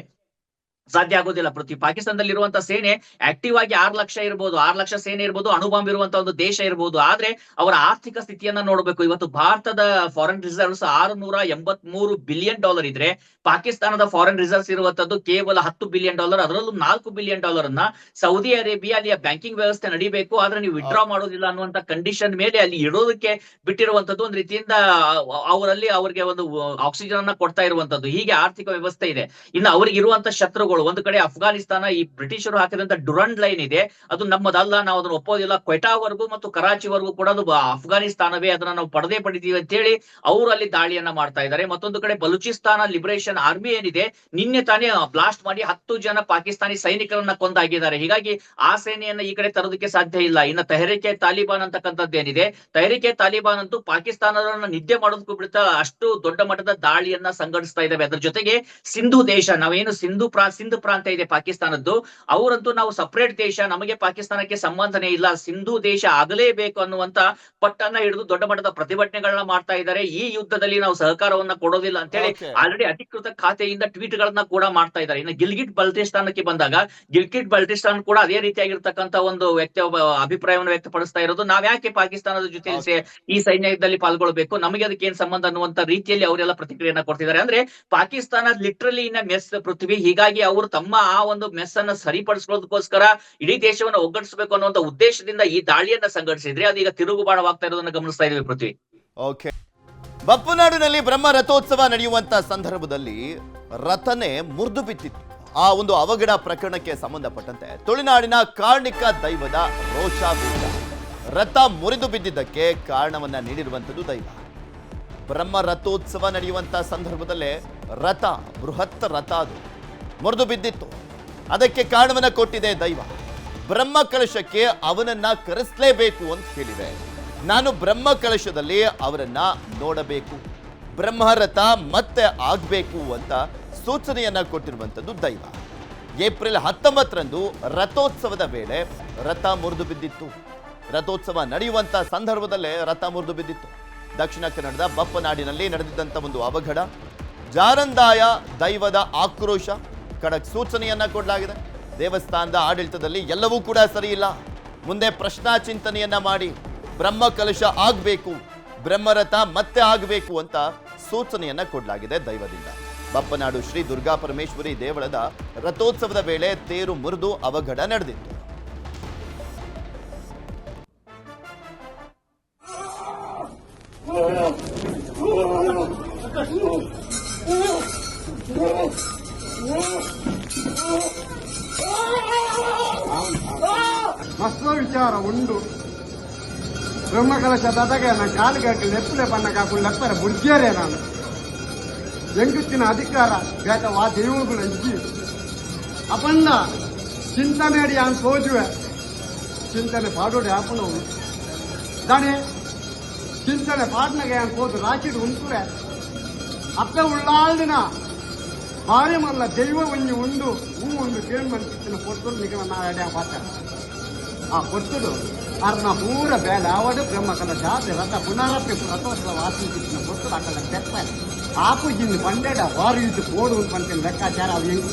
ಸಾಧ್ಯ ಆಗೋದಿಲ್ಲ. ಪ್ರತಿ ಪಾಕಿಸ್ತಾನದಲ್ಲಿ ಇರುವಂತ ಸೇನೆ ಆಕ್ಟಿವ್ ಆಗಿ ಆರ್ ಲಕ್ಷ ಇರ್ಬೋದು ಆರ್ ಲಕ್ಷ ಸೇನೆ ಇರ್ಬೋದು ಅಣುಬಾಂಬ್ ಇರುವಂತ ಒಂದು ದೇಶ ಇರ್ಬೋದು. ಆದ್ರೆ ಅವರ ಆರ್ಥಿಕ ಸ್ಥಿತಿಯನ್ನ ನೋಡಬೇಕು. ಇವತ್ತು ಭಾರತದ ಫಾರಿನ್ ರಿಸರ್ವ್ಸ್ ಆರು ನೂರ ಎಂಬತ್ ಮೂರು ಬಿಲಿಯನ್ ಡಾಲರ್ ಇದ್ರೆ ಪಾಕಿಸ್ತಾನದ ಫಾರಿನ್ ರಿಸರ್ವ್ಸ್ ಇರುವಂತದ್ದು ಕೇವಲ ಹತ್ತು ಬಿಲಿಯನ್ ಡಾಲರ್ ಅದರಲ್ಲೂ ನಾಲ್ಕು ಬಿಲಿಯನ್ ಡಾಲರ್ ಅನ್ನ ಸೌದಿ ಅರೇಬಿಯಾ ಅಲ್ಲಿಯ ಬ್ಯಾಂಕಿಂಗ್ ವ್ಯವಸ್ಥೆ ನಡಿಬೇಕು. ಆದ್ರೆ ನೀವು ವಿಡ್ರಾ ಮಾಡೋದಿಲ್ಲ ಅನ್ನುವಂತ ಕಂಡೀಷನ್ ಮೇಲೆ ಅಲ್ಲಿ ಇಡೋದಕ್ಕೆ ಬಿಟ್ಟಿರುವಂತದ್ದು ಒಂದ್ ರೀತಿಯಿಂದ ಅವರಲ್ಲಿ ಅವರಿಗೆ ಒಂದು ಆಕ್ಸಿಜನ್ ಅನ್ನ ಕೊಡ್ತಾ ಇರುವಂತದ್ದು. ಹೀಗೆ ಆರ್ಥಿಕ ವ್ಯವಸ್ಥೆ ಇದೆ. ಇನ್ನು ಅವ್ರಿಗೆ ಇರುವಂತ ಶತ್ರುಗಳು ಒಂದು ಕಡೆ ಅಫ್ಘಾನಿಸ್ತಾನ ಈ ಬ್ರಿಟಿಷರು ಹಾಕಿದಂತ ಡುರಂಡ್ ಲೈನ್ ಇದೆ. ಅದು ನಮ್ಮದಲ್ಲ, ನಾವು ಅದನ್ನ ಒಪ್ಪೋದಿಲ್ಲ. ಕ್ವೆಟಾವರೆಗೂ ಮತ್ತು ಕರಾಚಿವರೆಗೂ ಕೂಡ ಅದು ಅಫ್ಘಾನಿಸ್ತಾನವೇ ಅದನ್ನ ನಾವು ಪಡೆದೇ ಪಡಿತೀವಿ ಅಂತ ಹೇಳಿ ಅವರು ಅಲ್ಲಿ ದಾಳಿಯನ್ನ ಮಾಡ್ತಾ ಇದ್ದಾರೆ. ಮತ್ತೊಂದು ಕಡೆ ಬಲೂಚಿಸ್ತಾನ ಲಿಬರೇಷನ್ ಆರ್ಮಿ ಏನಿದೆ, ನಿನ್ನೆ ತಾನೇ ಬ್ಲಾಸ್ಟ್ ಮಾಡಿ ಹತ್ತು ಜನ ಪಾಕಿಸ್ತಾನಿ ಸೈನಿಕರನ್ನ ಕೊಂದಾಗಿದ್ದಾರೆ. ಹೀಗಾಗಿ ಆ ಸೇನೆಯನ್ನ ಈ ಕಡೆ ತರೋದಕ್ಕೆ ಸಾಧ್ಯ ಇಲ್ಲ. ಇನ್ನು ತೆಹರಿಕೆ ತಾಲಿಬಾನ್ ಅಂತಕ್ಕಂಥದ್ದು ಏನಿದೆ, ತೆಹರಿಕೆ ತಾಲಿಬಾನ್ ಅಂತೂ ಪಾಕಿಸ್ತಾನದವರನ್ನ ನಿದ್ದೆ ಮಾಡೋದಕ್ಕೂ ಬಿಡ್ತಾ ಅಷ್ಟು ದೊಡ್ಡ ಮಟ್ಟದ ದಾಳಿಯನ್ನ ಸಂಘಟಿಸ್ತಾ ಇದ್ದಾವೆ ಅದರ ಜೊತೆಗೆ ಸಿಂಧು ದೇಶ, ನಾವೇನು ಸಿಂಧು ಪ್ರಾ ಸಿಂಧು ಪ್ರಾಂತ ಇದೆ ಪಾಕಿಸ್ತಾನದ್ದು. ಅವರಂತೂ ನಾವು ಸಪರೇಟ್ ದೇಶ ನಮಗೆ ಪಾಕಿಸ್ತಾನಕ್ಕೆ ಸಂಬಂಧನೇ ಇಲ್ಲ. ಸಿಂಧು ದೇಶ ಆಗಲೇಬೇಕು ಅನ್ನುವಂತ ಪಟ್ಟನ್ನ ಹಿಡಿದು ದೊಡ್ಡ ಮಟ್ಟದ ಪ್ರತಿಭಟನೆಗಳನ್ನ ಮಾಡ್ತಾ ಇದ್ದಾರೆ. ಈ ಯುದ್ಧದಲ್ಲಿ ನಾವು ಸಹಕಾರವನ್ನ ಕೊಡೋದಿಲ್ಲ ಅಂತ ಹೇಳಿ. ಆಲ್ರೆಡಿ ಅಧಿಕೃತ ಖಾತೆಯಿಂದ ಟ್ವೀಟ್ ಗಳನ್ನ ಕೂಡ ಮಾಡ್ತಾ ಇದ್ದಾರೆ. ಇನ್ನು ಗಿಲ್ಗಿಟ್ ಬಲ್ಟಿಸ್ತಾನಕ್ಕೆ ಬಂದಾಗ ಗಿಲ್ಗಿಟ್ ಬಲ್ಟಿಸ್ತಾನ್ ಕೂಡ ಅದೇ ರೀತಿಯಾಗಿರ್ತಕ್ಕಂತ ಒಂದು ವ್ಯಕ್ತಿ ಅಭಿಪ್ರಾಯವನ್ನು ವ್ಯಕ್ತಪಡಿಸ್ತಾ ಇರೋದು. ನಾವ್ ಯಾಕೆ ಪಾಕಿಸ್ತಾನದ ಜೊತೆ ಈ ಸೈನ್ಯದಲ್ಲಿ ಪಾಲ್ಗೊಳ್ಬೇಕು? ನಮಗೆ ಅದಕ್ಕೆ ಏನ್ ಸಂಬಂಧ ಅನ್ನುವಂತ ರೀತಿಯಲ್ಲಿ ಅವರೆಲ್ಲ ಪ್ರತಿಕ್ರಿಯೆಯನ್ನ ಕೊಡ್ತಿದ್ದಾರೆ. ಅಂದ್ರೆ ಪಾಕಿಸ್ತಾನ ಲಿಟ್ರಲಿ ಇನ್ನ ಮೆಸ್ ಪೃಥ್ವಿ. ಹೀಗಾಗಿ ಅವರು ತಮ್ಮ ಆ ಒಂದು ಮೆಸ್ ಅನ್ನ ಸರಿಪಡಿಸ್ಕೊಳ್ಳೋದಕ್ಕೋಸ್ಕರ ಇಡೀ ದೇಶವನ್ನ ಒಗ್ಗಟ್ಟಿಸಬೇಕು ಅನ್ನುವಂತ ಉದ್ದೇಶದಿಂದ ಈ ದಾಳಿಯನ್ನ ಸಂಘಟಿಸಿದ್ರೆ. ಅದೀಗ ತಿರುಗುಬಾಣವಾಗ್ತಾ ಇರೋದನ್ನ ಗಮನಿಸ್ತಾ ಇದೀವಿ ಪೃಥ್ವಿ. ಓಕೆ. ಬಪ್ಪುನಾಡಿನಲ್ಲಿ ಬ್ರಹ್ಮ ರಥೋತ್ಸವ ನಡೆಯುವಂತ ಸಂದರ್ಭದಲ್ಲಿ ರಥನೆ ಮುರಿದು ಬಿತ್ತಿತ್ತು ಆ ಒಂದು ಅವಘಡ ಪ್ರಕರಣಕ್ಕೆ ಸಂಬಂಧಪಟ್ಟಂತೆ ತುಳುನಾಡಿನ ಕಾರ್ಣಿಕ ದೈವದ ರೋಷಾವೇಶ ರಥ ಮುರಿದು ಬಿದ್ದಿದ್ದಕ್ಕೆ ಕಾರಣವನ್ನ ನೀಡಿರುವಂಥದ್ದು ದೈವ. ಬ್ರಹ್ಮ ರಥೋತ್ಸವ ನಡೆಯುವಂತ ಸಂದರ್ಭದಲ್ಲೇ ರಥ, ಬೃಹತ್ ರಥ ಅದು. ಮುರಿದು ಬಿದ್ದಿತ್ತು. ಅದಕ್ಕೆ ಕಾರಣವನ್ನ ಕೊಟ್ಟಿದೆ ದೈವ. ಬ್ರಹ್ಮ ಕಲಶಕ್ಕೆ ಅವನನ್ನ ಕರೆಸಲೇಬೇಕು ಅಂತ ಹೇಳಿದೆ. ನಾನು ಬ್ರಹ್ಮ ಕಲಶದಲ್ಲಿ ಅವರನ್ನ ನೋಡಬೇಕು. ಬ್ರಹ್ಮರಥ ಮತ್ತೆ ಆಗ್ಬೇಕು ಅಂತ ಸೂಚನೆಯನ್ನ ಕೊಟ್ಟಿರುವಂಥದ್ದು ದೈವ. ಏಪ್ರಿಲ್ ಹತ್ತೊಂಬತ್ತರಂದು ರಥೋತ್ಸವದ ವೇಳೆ ರಥ ಮುರಿದು ಬಿದ್ದಿತ್ತು. ರಥೋತ್ಸವ ನಡೆಯುವಂತ ಸಂದರ್ಭದಲ್ಲೇ ರಥ ಮುರಿದು ಬಿದ್ದಿತ್ತು. ದಕ್ಷಿಣ ಕನ್ನಡದ ಬಪ್ಪನಾಡಿನಲ್ಲಿ ನಡೆದಿದ್ದಂಥ ಒಂದು ಅವಘಡ. ಜಾರಂದಾಯ ದೈವದ ಆಕ್ರೋಶ. ಖಡಕ್ ಸೂಚನೆಯನ್ನ ಕೊಡಲಾಗಿದೆ. ದೇವಸ್ಥಾನದ ಆಡಳಿತದಲ್ಲಿ ಎಲ್ಲವೂ ಕೂಡ ಸರಿ ಇಲ್ಲ ಮುಂದೆ ಪ್ರಶ್ನಾ ಚಿಂತನೆಯನ್ನ ಮಾಡಿ ಬ್ರಹ್ಮ ಕಲಶ ಆಗಬೇಕು, ಬ್ರಹ್ಮರಥ ಮತ್ತೆ ಆಗಬೇಕು ಅಂತ ಸೂಚನೆಯನ್ನ ಕೊಡಲಾಗಿದೆ ದೈವದಿಂದ. ಬಪ್ಪನಾಡು ಶ್ರೀ ದುರ್ಗಾ ಪರಮೇಶ್ವರಿ ದೇವಳದ ರಥೋತ್ಸವದ ವೇಳೆ ತೇರು ಮುರಿದು ಅವಘಡ ನಡೆದಿತ್ತು. ಮಸ್ತ್ ವಿಚಾರ ಉಂಡು ಬ್ರಹ್ಮಕಲಶ ದದಗೆ ನಾನು ಕಾಲಿಗೆ ಹಾಕಿ ಲೆಪ್ಪಲೆ ಬಣ್ಣ ಕಾಕೊಂಡು ಲೆಪ್ಪರೆ ಬುಡ್ಜೇರೆ ನಾನು ಎಂಗುತ್ತಿನ ಅಧಿಕಾರ ಬೇಕ ವಾ ದೇವುಗಳು ಇಜ್ಜಿ ಅಪಂಡ ಚಿಂತನೆಡಿ ಅಂತ ಸೋಜುವೆ ಚಿಂತನೆ ಪಾಡೋಡಿ ಆಪಣವು ದಾಣಿ ಚಿಂತನೆ ಪಾಡ್ನಗೆ ಅಂತ ಹೋದು ರಾಕಿಡ್ ಉಂಟುವೆ ಅಪ್ಪ ಉಳ್ಳಾಳ್ದಿನ ಭಾರಿ ಮಲ್ಲ ದೈವ ಒಂಜಿ ಉಂಡು ಹೂ ಒಂದು ಕೇಳಿ ಮನ್ಸಿನ ಕೊಟ್ಟು ನಿಗಮ ನಾ ಎಡೆ ಪಾತ್ರ ಆ ಕೊಟ್ಟುದು ಅರ್ನ ಪೂರ ಬೇಲೆ ಅವಡು ಬ್ರಹ್ಮಕಲ ಜಾತಿ ರಥ ಪುನರಪಿ ರಥೋತ್ಸವ ಆಚರಿಸಿನ ಕೊಟ್ಟು ಅಕ್ಕಲ ತೆಪ್ಪ. ಆಪು ಜಿನ್ನು ಪಂಡೆಡ ವಾರು ಕೋಡು ಪಂಚಿನ ಲೆಕ್ಕಾಚಾರ ಅವು ಹೆಂಗ್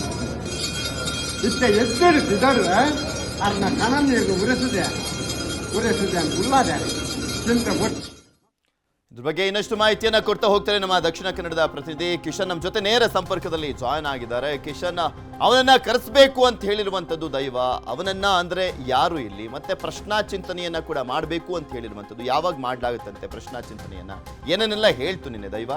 ಎದ್ದಡು ಬಿದಡು ಅರ್ನ ಕಣ ನೀರು ಉರೆಸಿದೆ. ಉರೆಸಿದೆ ಅಂತ ಉಳ್ಳಾದೆ ಚಿಂತೆ ಇದ್ರ ಬಗ್ಗೆ ಇನ್ನಷ್ಟು ಮಾಹಿತಿಯನ್ನು ಕೊಡ್ತಾ ಹೋಗ್ತಾರೆ ನಮ್ಮ ದಕ್ಷಿಣ ಕನ್ನಡದ ಪ್ರತಿನಿಧಿ ಕಿಶನ್. ನಮ್ಮ ಜೊತೆ ನೇರ ಸಂಪರ್ಕದಲ್ಲಿ ಜಾಯ್ನ್ ಆಗಿದ್ದಾರೆ. ಕಿಶನ್, ಅವನನ್ನ ಕರೆಸಬೇಕು ಅಂತ ಹೇಳಿರುವಂತದ್ದು ದೈವ. ಅವನನ್ನ ಅಂದ್ರೆ ಯಾರು ಇಲ್ಲಿ? ಮತ್ತೆ ಪ್ರಶ್ನಾ ಚಿಂತನೆಯನ್ನ ಕೂಡ ಮಾಡಬೇಕು ಅಂತ ಹೇಳಿರುವಂತದ್ದು ಯಾವಾಗ ಮಾಡಲಾಗುತ್ತಂತೆ ಪ್ರಶ್ನಾ ಚಿಂತನೆಯನ್ನ? ಏನನ್ನೆಲ್ಲ ಹೇಳ್ತು ನಿನ್ನೆ ದೈವ?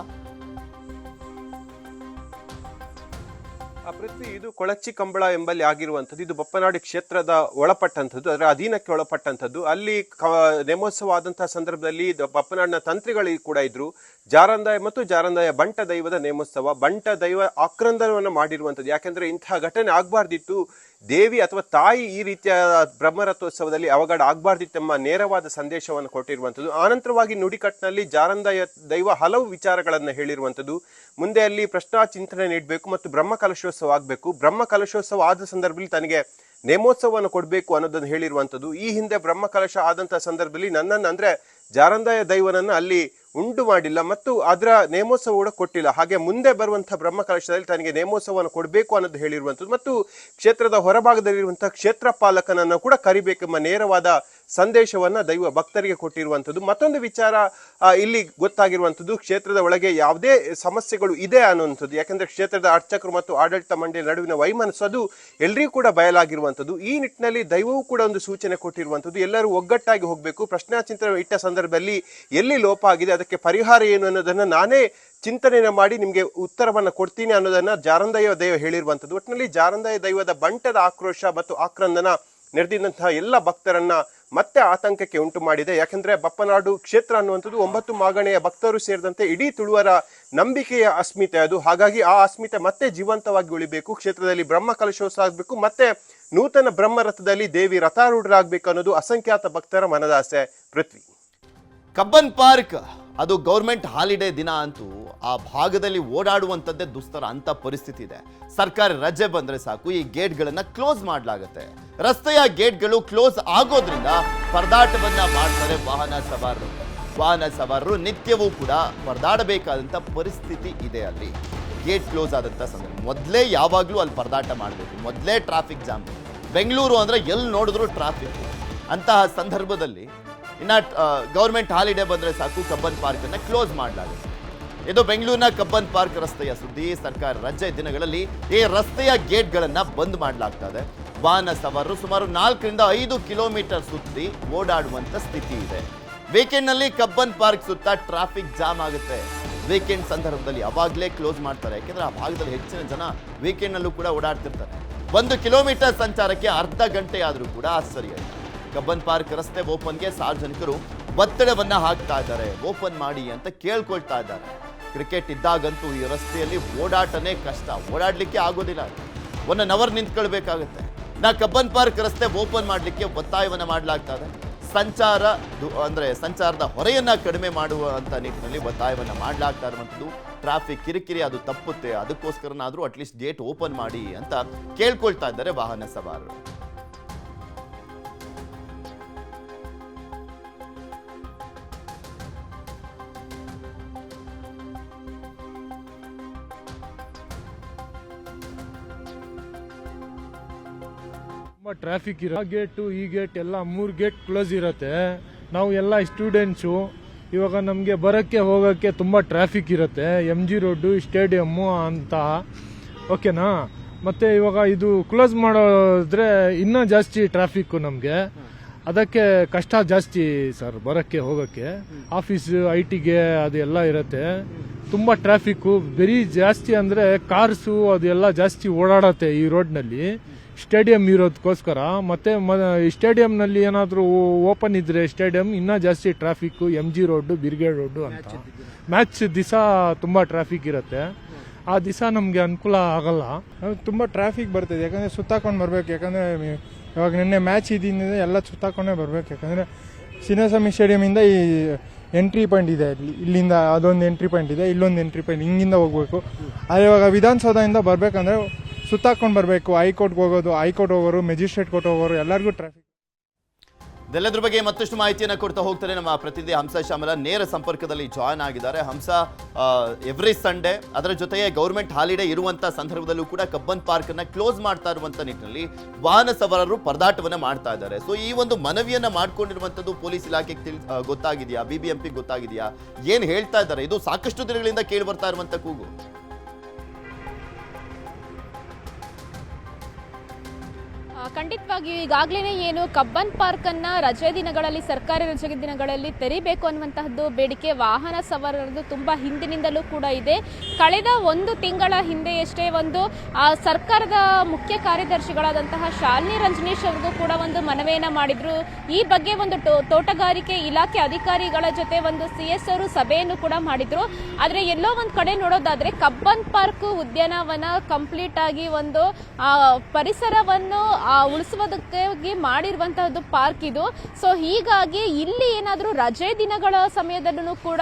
ಆ ಪೃಥ್ವಿ ಇದು ಕೊಳಚಿ ಕಂಬಳ ಎಂಬಲ್ಲಿ ಆಗಿರುವಂಥದ್ದು, ಇದು ಬಪ್ಪನಾಡಿ ಕ್ಷೇತ್ರದ ಒಳಪಟ್ಟಂಥದ್ದು, ಅದರ ಅಧೀನಕ್ಕೆ ಒಳಪಟ್ಟಂಥದ್ದು. ಅಲ್ಲಿ ನೇಮೋತ್ಸವ ಆದಂತಹ ಸಂದರ್ಭದಲ್ಲಿ ಬಪ್ಪನಾಡಿನ ತಂತ್ರಿಗಳು ಕೂಡ ಇದ್ರು. ಜಾರಂದಾಯ ಮತ್ತು ಜಾರಂದಾಯ ಬಂಟ ದೈವದ ನೇಮೋತ್ಸವ, ಬಂಟ ದೈವ ಆಕ್ರಂದನವನ್ನು ಮಾಡಿರುವಂಥದ್ದು. ಯಾಕೆಂದ್ರೆ ಇಂತಹ ಘಟನೆ ಆಗಬಾರ್ದಿತ್ತು. ದೇವಿ ಅಥವಾ ತಾಯಿ ಈ ರೀತಿಯ ಬ್ರಹ್ಮರಥೋತ್ಸವದಲ್ಲಿ ಅವಘಡ ಆಗಬಾರ್ದಿತ್ತೆಂಬ ನೇರವಾದ ಸಂದೇಶವನ್ನು ಕೊಟ್ಟಿರುವಂಥದ್ದು. ಆನಂತರವಾಗಿ ನುಡಿಕಟ್ಟಿನಲ್ಲಿ ಜಾರಂದಾಯ ದೈವ ಹಲವು ವಿಚಾರಗಳನ್ನು ಹೇಳಿರುವಂಥದ್ದು. ಮುಂದೆ ಅಲ್ಲಿ ಪ್ರಶ್ನಾ ಚಿಂತನೆ ನೀಡಬೇಕು ಮತ್ತು ಬ್ರಹ್ಮ ಕಲಶೋತ್ಸವ ಆಗಬೇಕು. ಬ್ರಹ್ಮ ಕಲಶೋತ್ಸವ ಆದ ಸಂದರ್ಭದಲ್ಲಿ ತನಗೆ ನೇಮೋತ್ಸವವನ್ನು ಕೊಡಬೇಕು ಅನ್ನೋದನ್ನು ಹೇಳಿರುವಂಥದ್ದು. ಈ ಹಿಂದೆ ಬ್ರಹ್ಮ ಕಲಶ ಆದಂತಹ ಸಂದರ್ಭದಲ್ಲಿ ನನ್ನನ್ನು ಅಂದರೆ ಜಾರಂದಾಯ ದೈವನನ್ನ ಅಲ್ಲಿ ಉಂಟು ಮಾಡಿಲ್ಲ ಮತ್ತು ಅದರ ನೇಮೋತ್ಸವ ಕೂಡ ಕೊಟ್ಟಿಲ್ಲ. ಹಾಗೆ ಮುಂದೆ ಬರುವಂತಹ ಬ್ರಹ್ಮ ಕಲಶದಲ್ಲಿ ತನಗೆ ನೇಮೋತ್ಸವವನ್ನು ಕೊಡಬೇಕು ಅನ್ನೋದು ಹೇಳಿರುವಂಥದ್ದು ಮತ್ತು ಕ್ಷೇತ್ರದ ಹೊರಭಾಗದಲ್ಲಿರುವಂತಹ ಕ್ಷೇತ್ರ ಪಾಲಕನನ್ನು ಕೂಡ ಕರಿಬೇಕೆಂಬ ನೇರವಾದ ಸಂದೇಶವನ್ನ ದೈವ ಭಕ್ತರಿಗೆ ಕೊಟ್ಟಿರುವಂಥದ್ದು. ಮತ್ತೊಂದು ವಿಚಾರ ಇಲ್ಲಿ ಗೊತ್ತಾಗಿರುವಂಥದ್ದು, ಕ್ಷೇತ್ರದ ಒಳಗೆ ಯಾವುದೇ ಸಮಸ್ಯೆಗಳು ಇದೆ ಅನ್ನುವಂಥದ್ದು. ಯಾಕಂದ್ರೆ ಕ್ಷೇತ್ರದ ಅರ್ಚಕರು ಮತ್ತು ಆಡಳಿತ ಮಂಡಳಿ ನಡುವಿನ ವೈಮನಸ್ಸು ಅದು ಎಲ್ಲರಿಗೂ ಕೂಡ ಬಯಲಾಗಿರುವಂಥದ್ದು. ಈ ನಿಟ್ಟಿನಲ್ಲಿ ದೈವವು ಕೂಡ ಒಂದು ಸೂಚನೆ ಕೊಟ್ಟಿರುವಂಥದ್ದು. ಎಲ್ಲರೂ ಒಗ್ಗಟ್ಟಾಗಿ ಹೋಗಬೇಕು. ಪ್ರಶ್ನಾಚಿಂತನ ಇಟ್ಟ ಸಂದರ್ಭದಲ್ಲಿ ಎಲ್ಲಿ ಲೋಪ ಆಗಿದೆ, ಅದಕ್ಕೆ ಪರಿಹಾರ ಏನು ಅನ್ನೋದನ್ನ ನಾನೇ ಚಿಂತನೆಯನ್ನು ಮಾಡಿ ನಿಮಗೆ ಉತ್ತರವನ್ನು ಕೊಡ್ತೀನಿ ಅನ್ನೋದನ್ನ ಜಾರಂದಯ ದೈವ ಹೇಳಿರುವಂಥದ್ದು. ಒಟ್ಟಿನಲ್ಲಿ ಜಾರಂದಯ ದೈವದ ಬಂಟದ ಆಕ್ರೋಶ ಮತ್ತು ಆಕ್ರಂದನ ನೆರೆದಿದ್ದಂತಹ ಎಲ್ಲ ಭಕ್ತರನ್ನ ಮತ್ತೆ ಆತಂಕಕ್ಕೆ ಉಂಟು ಮಾಡಿದೆ. ಯಾಕಂದ್ರೆ ಬಪ್ಪನಾಡು ಕ್ಷೇತ್ರ ಅನ್ನುವಂಥದ್ದು ಒಂಬತ್ತು ಮಾಗಣೆಯ ಭಕ್ತರು ಸೇರಿದಂತೆ ಇಡೀ ತುಳುವರ ನಂಬಿಕೆಯ ಅಸ್ಮಿತೆ ಅದು. ಹಾಗಾಗಿ ಆ ಅಸ್ಮಿತೆ ಮತ್ತೆ ಜೀವಂತವಾಗಿ ಉಳಿಬೇಕು, ಕ್ಷೇತ್ರದಲ್ಲಿ ಬ್ರಹ್ಮ ಕಲಶೋತ್ಸವ ಆಗಬೇಕು, ಮತ್ತೆ ನೂತನ ಬ್ರಹ್ಮರಥದಲ್ಲಿ ದೇವಿ ರಥಾರೂಢರಾಗಬೇಕು ಅನ್ನೋದು ಅಸಂಖ್ಯಾತ ಭಕ್ತರ ಮನದಾಸೆ ಪೃಥ್ವಿ. ಕಬ್ಬನ್ ಪಾರ್ಕ್ ಅದು ಗೌರ್ಮೆಂಟ್ ಹಾಲಿಡೇ ದಿನ ಅಂತೂ ಆ ಭಾಗದಲ್ಲಿ ಓಡಾಡುವಂಥದ್ದೇ ದುಸ್ತರ ಅಂತ ಪರಿಸ್ಥಿತಿ ಇದೆ. ಸರ್ಕಾರ ರಜೆ ಬಂದರೆ ಸಾಕು, ಈ ಗೇಟ್ಗಳನ್ನು ಕ್ಲೋಸ್ ಮಾಡಲಾಗುತ್ತೆ. ರಸ್ತೆಯ ಗೇಟ್ಗಳು ಕ್ಲೋಸ್ ಆಗೋದ್ರಿಂದ ಪರದಾಟವನ್ನು ಮಾಡ್ತಾರೆ ವಾಹನ ಸವಾರರು. ವಾಹನ ಸವಾರರು ನಿತ್ಯವೂ ಕೂಡ ಪರದಾಡಬೇಕಾದಂಥ ಪರಿಸ್ಥಿತಿ ಇದೆ ಅಲ್ಲಿ. ಗೇಟ್ ಕ್ಲೋಸ್ ಆದಂಥ ಸಂದರ್ಭ. ಮೊದಲೇ ಯಾವಾಗಲೂ ಅಲ್ಲಿ ಪರದಾಟ ಮಾಡಬೇಕು. ಮೊದಲೇ ಟ್ರಾಫಿಕ್ ಜಾಮ್. ಬೆಂಗಳೂರು ಅಂದರೆ ಎಲ್ಲಿ ನೋಡಿದ್ರು ಟ್ರಾಫಿಕ್. ಅಂತಹ ಸಂದರ್ಭದಲ್ಲಿ ಇನ್ನ ಗೌರ್ಮೆಂಟ್ ಹಾಲಿಡೇ ಬಂದರೆ ಸಾಕು, ಕಬ್ಬನ್ ಪಾರ್ಕನ್ನು ಕ್ಲೋಸ್ ಮಾಡಲಾಗುತ್ತೆ. ಇದು ಬೆಂಗಳೂರಿನ ಕಬ್ಬನ್ ಪಾರ್ಕ್ ರಸ್ತೆಯ ಸುದ್ದಿ. ಸರ್ಕಾರ ರಜೆ ದಿನಗಳಲ್ಲಿ ಈ ರಸ್ತೆಯ ಗೇಟ್ಗಳನ್ನು ಬಂದ್ ಮಾಡಲಾಗ್ತದೆ ವಾಹನ ಸವಾರರು ಸುಮಾರು ನಾಲ್ಕರಿಂದ ಐದು ಕಿಲೋಮೀಟರ್ ಸುತ್ತಿ ಓಡಾಡುವಂತ ಸ್ಥಿತಿ ಇದೆ. ವೀಕೆಂಡ್ನಲ್ಲಿ ಕಬ್ಬನ್ ಪಾರ್ಕ್ ಸುತ್ತ ಟ್ರಾಫಿಕ್ ಜಾಮ್ ಆಗುತ್ತೆ. ವೀಕೆಂಡ್ ಸಂದರ್ಭದಲ್ಲಿ ಅವಾಗಲೇ ಕ್ಲೋಸ್ ಮಾಡ್ತಾರೆ. ಯಾಕೆಂದ್ರೆ ಆ ಭಾಗದಲ್ಲಿ ಹೆಚ್ಚಿನ ಜನ ವೀಕೆಂಡ್ನಲ್ಲೂ ಕೂಡ ಓಡಾಡ್ತಿರ್ತಾರೆ. ಒಂದು ಕಿಲೋಮೀಟರ್ ಸಂಚಾರಕ್ಕೆ ಅರ್ಧ ಗಂಟೆ ಆದರೂ ಕೂಡ ಆಶ್ಚರ್ಯ ಕಬ್ಬನ್ ಪಾರ್ಕ್ ರಸ್ತೆ ಓಪನ್ಗೆ ಸಾರ್ವಜನಿಕರು ಒತ್ತಡವನ್ನ ಹಾಕ್ತಾ ಇದ್ದಾರೆ. ಓಪನ್ ಮಾಡಿ ಅಂತ ಕೇಳ್ಕೊಳ್ತಾ ಇದ್ದಾರೆ. ಕ್ರಿಕೆಟ್ ಇದ್ದಾಗಂತೂ ಈ ರಸ್ತೆಯಲ್ಲಿ ಓಡಾಟನೇ ಕಷ್ಟ. ಓಡಾಡಲಿಕ್ಕೆ ಆಗೋದಿಲ್ಲ. ಒನ್ ಅನ್ ಅವರ್ ನಿಂತ್ಕೊಳ್ಬೇಕಾಗತ್ತೆ. ನಾ ಕಬ್ಬನ್ ಪಾರ್ಕ್ ರಸ್ತೆ ಓಪನ್ ಮಾಡಲಿಕ್ಕೆ ಒತ್ತಾಯವನ್ನು ಮಾಡಲಾಗ್ತಾ ಇದೆ. ಸಂಚಾರ ಅಂದ್ರೆ ಸಂಚಾರದ ಹೊರೆಯನ್ನ ಕಡಿಮೆ ಮಾಡುವಂತ ನಿಟ್ಟಿನಲ್ಲಿ ಒತ್ತಾಯವನ್ನು ಮಾಡಲಾಗ್ತಾ ಇರುವಂಥದ್ದು. ಟ್ರಾಫಿಕ್ ಕಿರಿಕಿರಿ ಅದು ತಪ್ಪುತ್ತೆ. ಅದಕ್ಕೋಸ್ಕರನಾದರೂ ಅಟ್ಲೀಸ್ಟ್ ಡೇಟ್ ಓಪನ್ ಮಾಡಿ ಅಂತ ಕೇಳ್ಕೊಳ್ತಾ ಇದ್ದಾರೆ ವಾಹನ ಸವಾರರು. ಟ್ರಾಫಿಕ್ ಇರೋ ಗೇಟು ಈ ಗೇಟ್ ಎಲ್ಲ ಮೂರು ಗೇಟ್ ಕ್ಲೋಸ್ ಇರುತ್ತೆ. ನಾವು ಎಲ್ಲ ಸ್ಟೂಡೆಂಟ್ಸು ಇವಾಗ ನಮಗೆ ಬರೋಕ್ಕೆ ಹೋಗೋಕ್ಕೆ ತುಂಬ ಟ್ರಾಫಿಕ್ ಇರುತ್ತೆ. ಎಂ ಜಿ ರೋಡು ಸ್ಟೇಡಿಯಮ್ಮು ಅಂತ. ಓಕೆನಾ ಮತ್ತು ಇವಾಗ ಇದು ಕ್ಲೋಸ್ ಮಾಡೋದ್ರೆ ಇನ್ನೂ ಜಾಸ್ತಿ ಟ್ರಾಫಿಕ್ಕು ನಮಗೆ. ಅದಕ್ಕೆ ಕಷ್ಟ ಜಾಸ್ತಿ ಸರ್ ಬರೋಕ್ಕೆ ಹೋಗೋಕ್ಕೆ. ಆಫೀಸ್ ಐ ಟಿಗೆ ಅದೆಲ್ಲ ಇರುತ್ತೆ. ತುಂಬ ಟ್ರಾಫಿಕ್ಕು ಬರೀ ಜಾಸ್ತಿ ಅಂದರೆ ಕಾರ್ಸು ಅದೆಲ್ಲ ಜಾಸ್ತಿ ಓಡಾಡತ್ತೆ ಈ ರೋಡ್ನಲ್ಲಿ ಸ್ಟೇಡಿಯಂ ಇರೋದಕ್ಕೋಸ್ಕರ ಮತ್ತೆ ಸ್ಟೇಡಿಯಂನಲ್ಲಿ ಏನಾದರೂ ಓಪನ್ ಇದ್ದರೆ ಸ್ಟೇಡಿಯಂ ಇನ್ನೂ ಜಾಸ್ತಿ traffic M G Road Brigade Road ಅಂತ. ಮ್ಯಾಚ್ ದಿವಸ ತುಂಬ ಟ್ರಾಫಿಕ್ ಇರುತ್ತೆ. ಆ ದಿವಸ ನಮಗೆ ಅನುಕೂಲ ಆಗಲ್ಲ. ತುಂಬ ಟ್ರಾಫಿಕ್ ಬರ್ತಿದೆ. ಯಾಕಂದರೆ ಸುತ್ತಾಕೊಂಡು ಬರಬೇಕು. ಯಾಕಂದರೆ ಇವಾಗ ನಿನ್ನೆ ಮ್ಯಾಚ್ ಇದ್ದಿಂದ ಎಲ್ಲ ಸುತ್ತಾಕೊಂಡೇ ಬರಬೇಕು. ಯಾಕಂದರೆ ಚಿನ್ನಸ್ವಾಮಿ ಸ್ಟೇಡಿಯಮಿಂದ ಈ ಎಂಟ್ರಿ ಪಾಯಿಂಟ್ ಇದೆ. ಇಲ್ಲಿ ಇಲ್ಲಿಂದ ಅದೊಂದು ಎಂಟ್ರಿ ಪಾಯಿಂಟ್ ಇದೆ ಇಲ್ಲೊಂದು ಎಂಟ್ರಿ ಪಾಯಿಂಟ್ ಹಿಂಗಿಂದ ಹೋಗ್ಬೇಕು. ಆದರೆ ಇವಾಗ ವಿಧಾನಸೌಧದಿಂದ ಬರ್ಬೇಕಂದ್ರೆ ಸುತ್ತಾಕೊಂಡು ಬರಬೇಕು. ಹೈಕೋರ್ಟ್ಗೆ ಹೋಗೋದು, ಹೈಕೋರ್ಟ್ ಹೋಗೋರು ಮೆಜಿಸ್ಟ್ರೇಟ್ ಕೋರ್ಟ್ ಹೋಗೋರು, ಎಲ್ಲರಿಗೂ ಟ್ರಾಫಿಕ್ ಇದೆಲ್ಲದ್ರ ಬಗ್ಗೆ ಮತ್ತಷ್ಟು ಮಾಹಿತಿಯನ್ನು ಕೊಡ್ತಾ ಹೋಗ್ತಾರೆ ನಮ್ಮ ಪ್ರತಿನಿಧಿ ಹಂಸ ಶ್ಯಾಮಲ ನೇರ ಸಂಪರ್ಕದಲ್ಲಿ ಜಾಯ್ನ್ ಆಗಿದ್ದಾರೆ. ಹಂಸ ಎವ್ರಿ ಸಂಡೇ ಅದರ ಜೊತೆಗೆ ಗೌರ್ಮೆಂಟ್ ಹಾಲಿಡೇ ಇರುವಂತಹ ಸಂದರ್ಭದಲ್ಲೂ ಕೂಡ ಕಬ್ಬನ್ ಪಾರ್ಕ್ ಅನ್ನ ಕ್ಲೋಸ್ ಮಾಡ್ತಾ ಇರುವಂತ ನಿಟ್ಟಿನಲ್ಲಿ ವಾಹನ ಸವಾರರು ಪರದಾಟವನ್ನ ಮಾಡ್ತಾ ಇದ್ದಾರೆ. ಸೊ ಈ ಒಂದು ಮನವಿಯನ್ನ ಮಾಡ್ಕೊಂಡಿರುವಂತದ್ದು ಪೊಲೀಸ್ ಇಲಾಖೆಗೆ ತಿಳ್ ಗೊತ್ತಾಗಿದೆಯಾ? ಬಿಬಿಎಂಪಿ ಗೊತ್ತಾಗಿದೆಯಾ? ಏನ್ ಹೇಳ್ತಾ ಇದ್ದಾರೆ? ಇದು ಸಾಕಷ್ಟು ದಿನಗಳಿಂದ ಕೇಳಿ ಬರ್ತಾ ಇರುವಂತ ಕೂಗು. ಖಂಡಿತವಾಗಿಯೂ ಈಗಾಗಲೇ ಏನು ಕಬ್ಬನ್ ಪಾರ್ಕ್ ಅನ್ನ ರಜೆ ದಿನಗಳಲ್ಲಿ, ಸರ್ಕಾರಿ ರಜೆ ದಿನಗಳಲ್ಲಿ ತೆರಿಬೇಕು ಅನ್ನುವಂತಹದ್ದು ಬೇಡಿಕೆ ವಾಹನ ಸವಾರರದ್ದು ತುಂಬಾ ಹಿಂದಿನಿಂದಲೂ ಕೂಡ ಇದೆ. ಕಳೆದ ಒಂದು ತಿಂಗಳ ಹಿಂದೆಯಷ್ಟೇ ಒಂದು ಸರ್ಕಾರದ ಮುಖ್ಯ ಕಾರ್ಯದರ್ಶಿಗಳಾದಂತಹ ಶಾಲಿನಿ ರಂಜನೀಶ್ ಅವರಿಗೂ ಕೂಡ ಒಂದು ಮನವಿಯನ್ನ ಮಾಡಿದ್ರು. ಈ ಬಗ್ಗೆ ಒಂದು ತೋಟಗಾರಿಕೆ ಇಲಾಖೆ ಅಧಿಕಾರಿಗಳ ಜೊತೆ ಒಂದು ಸಿ ಎಸ್ ಅವರು ಸಭೆಯನ್ನು ಕೂಡ ಮಾಡಿದ್ರು. ಆದ್ರೆ ಎಲ್ಲೋ ಒಂದ್ ಕಡೆ ನೋಡೋದಾದ್ರೆ ಕಬ್ಬನ್ ಪಾರ್ಕ್ ಉದ್ಯಾನವನ ಕಂಪ್ಲೀಟ್ ಆಗಿ ಒಂದು ಪರಿಸರವನ್ನು ಉಳಿಸುವುದಕ್ಕಾಗಿ ಮಾಡಿರುವಂತಹದ್ದು ಪಾರ್ಕ್ ಇದು. ಸೊ ಹೀಗಾಗಿ ಇಲ್ಲಿ ಏನಾದರೂ ರಜೆ ದಿನಗಳ ಸಮಯದಲ್ಲೂ ಕೂಡ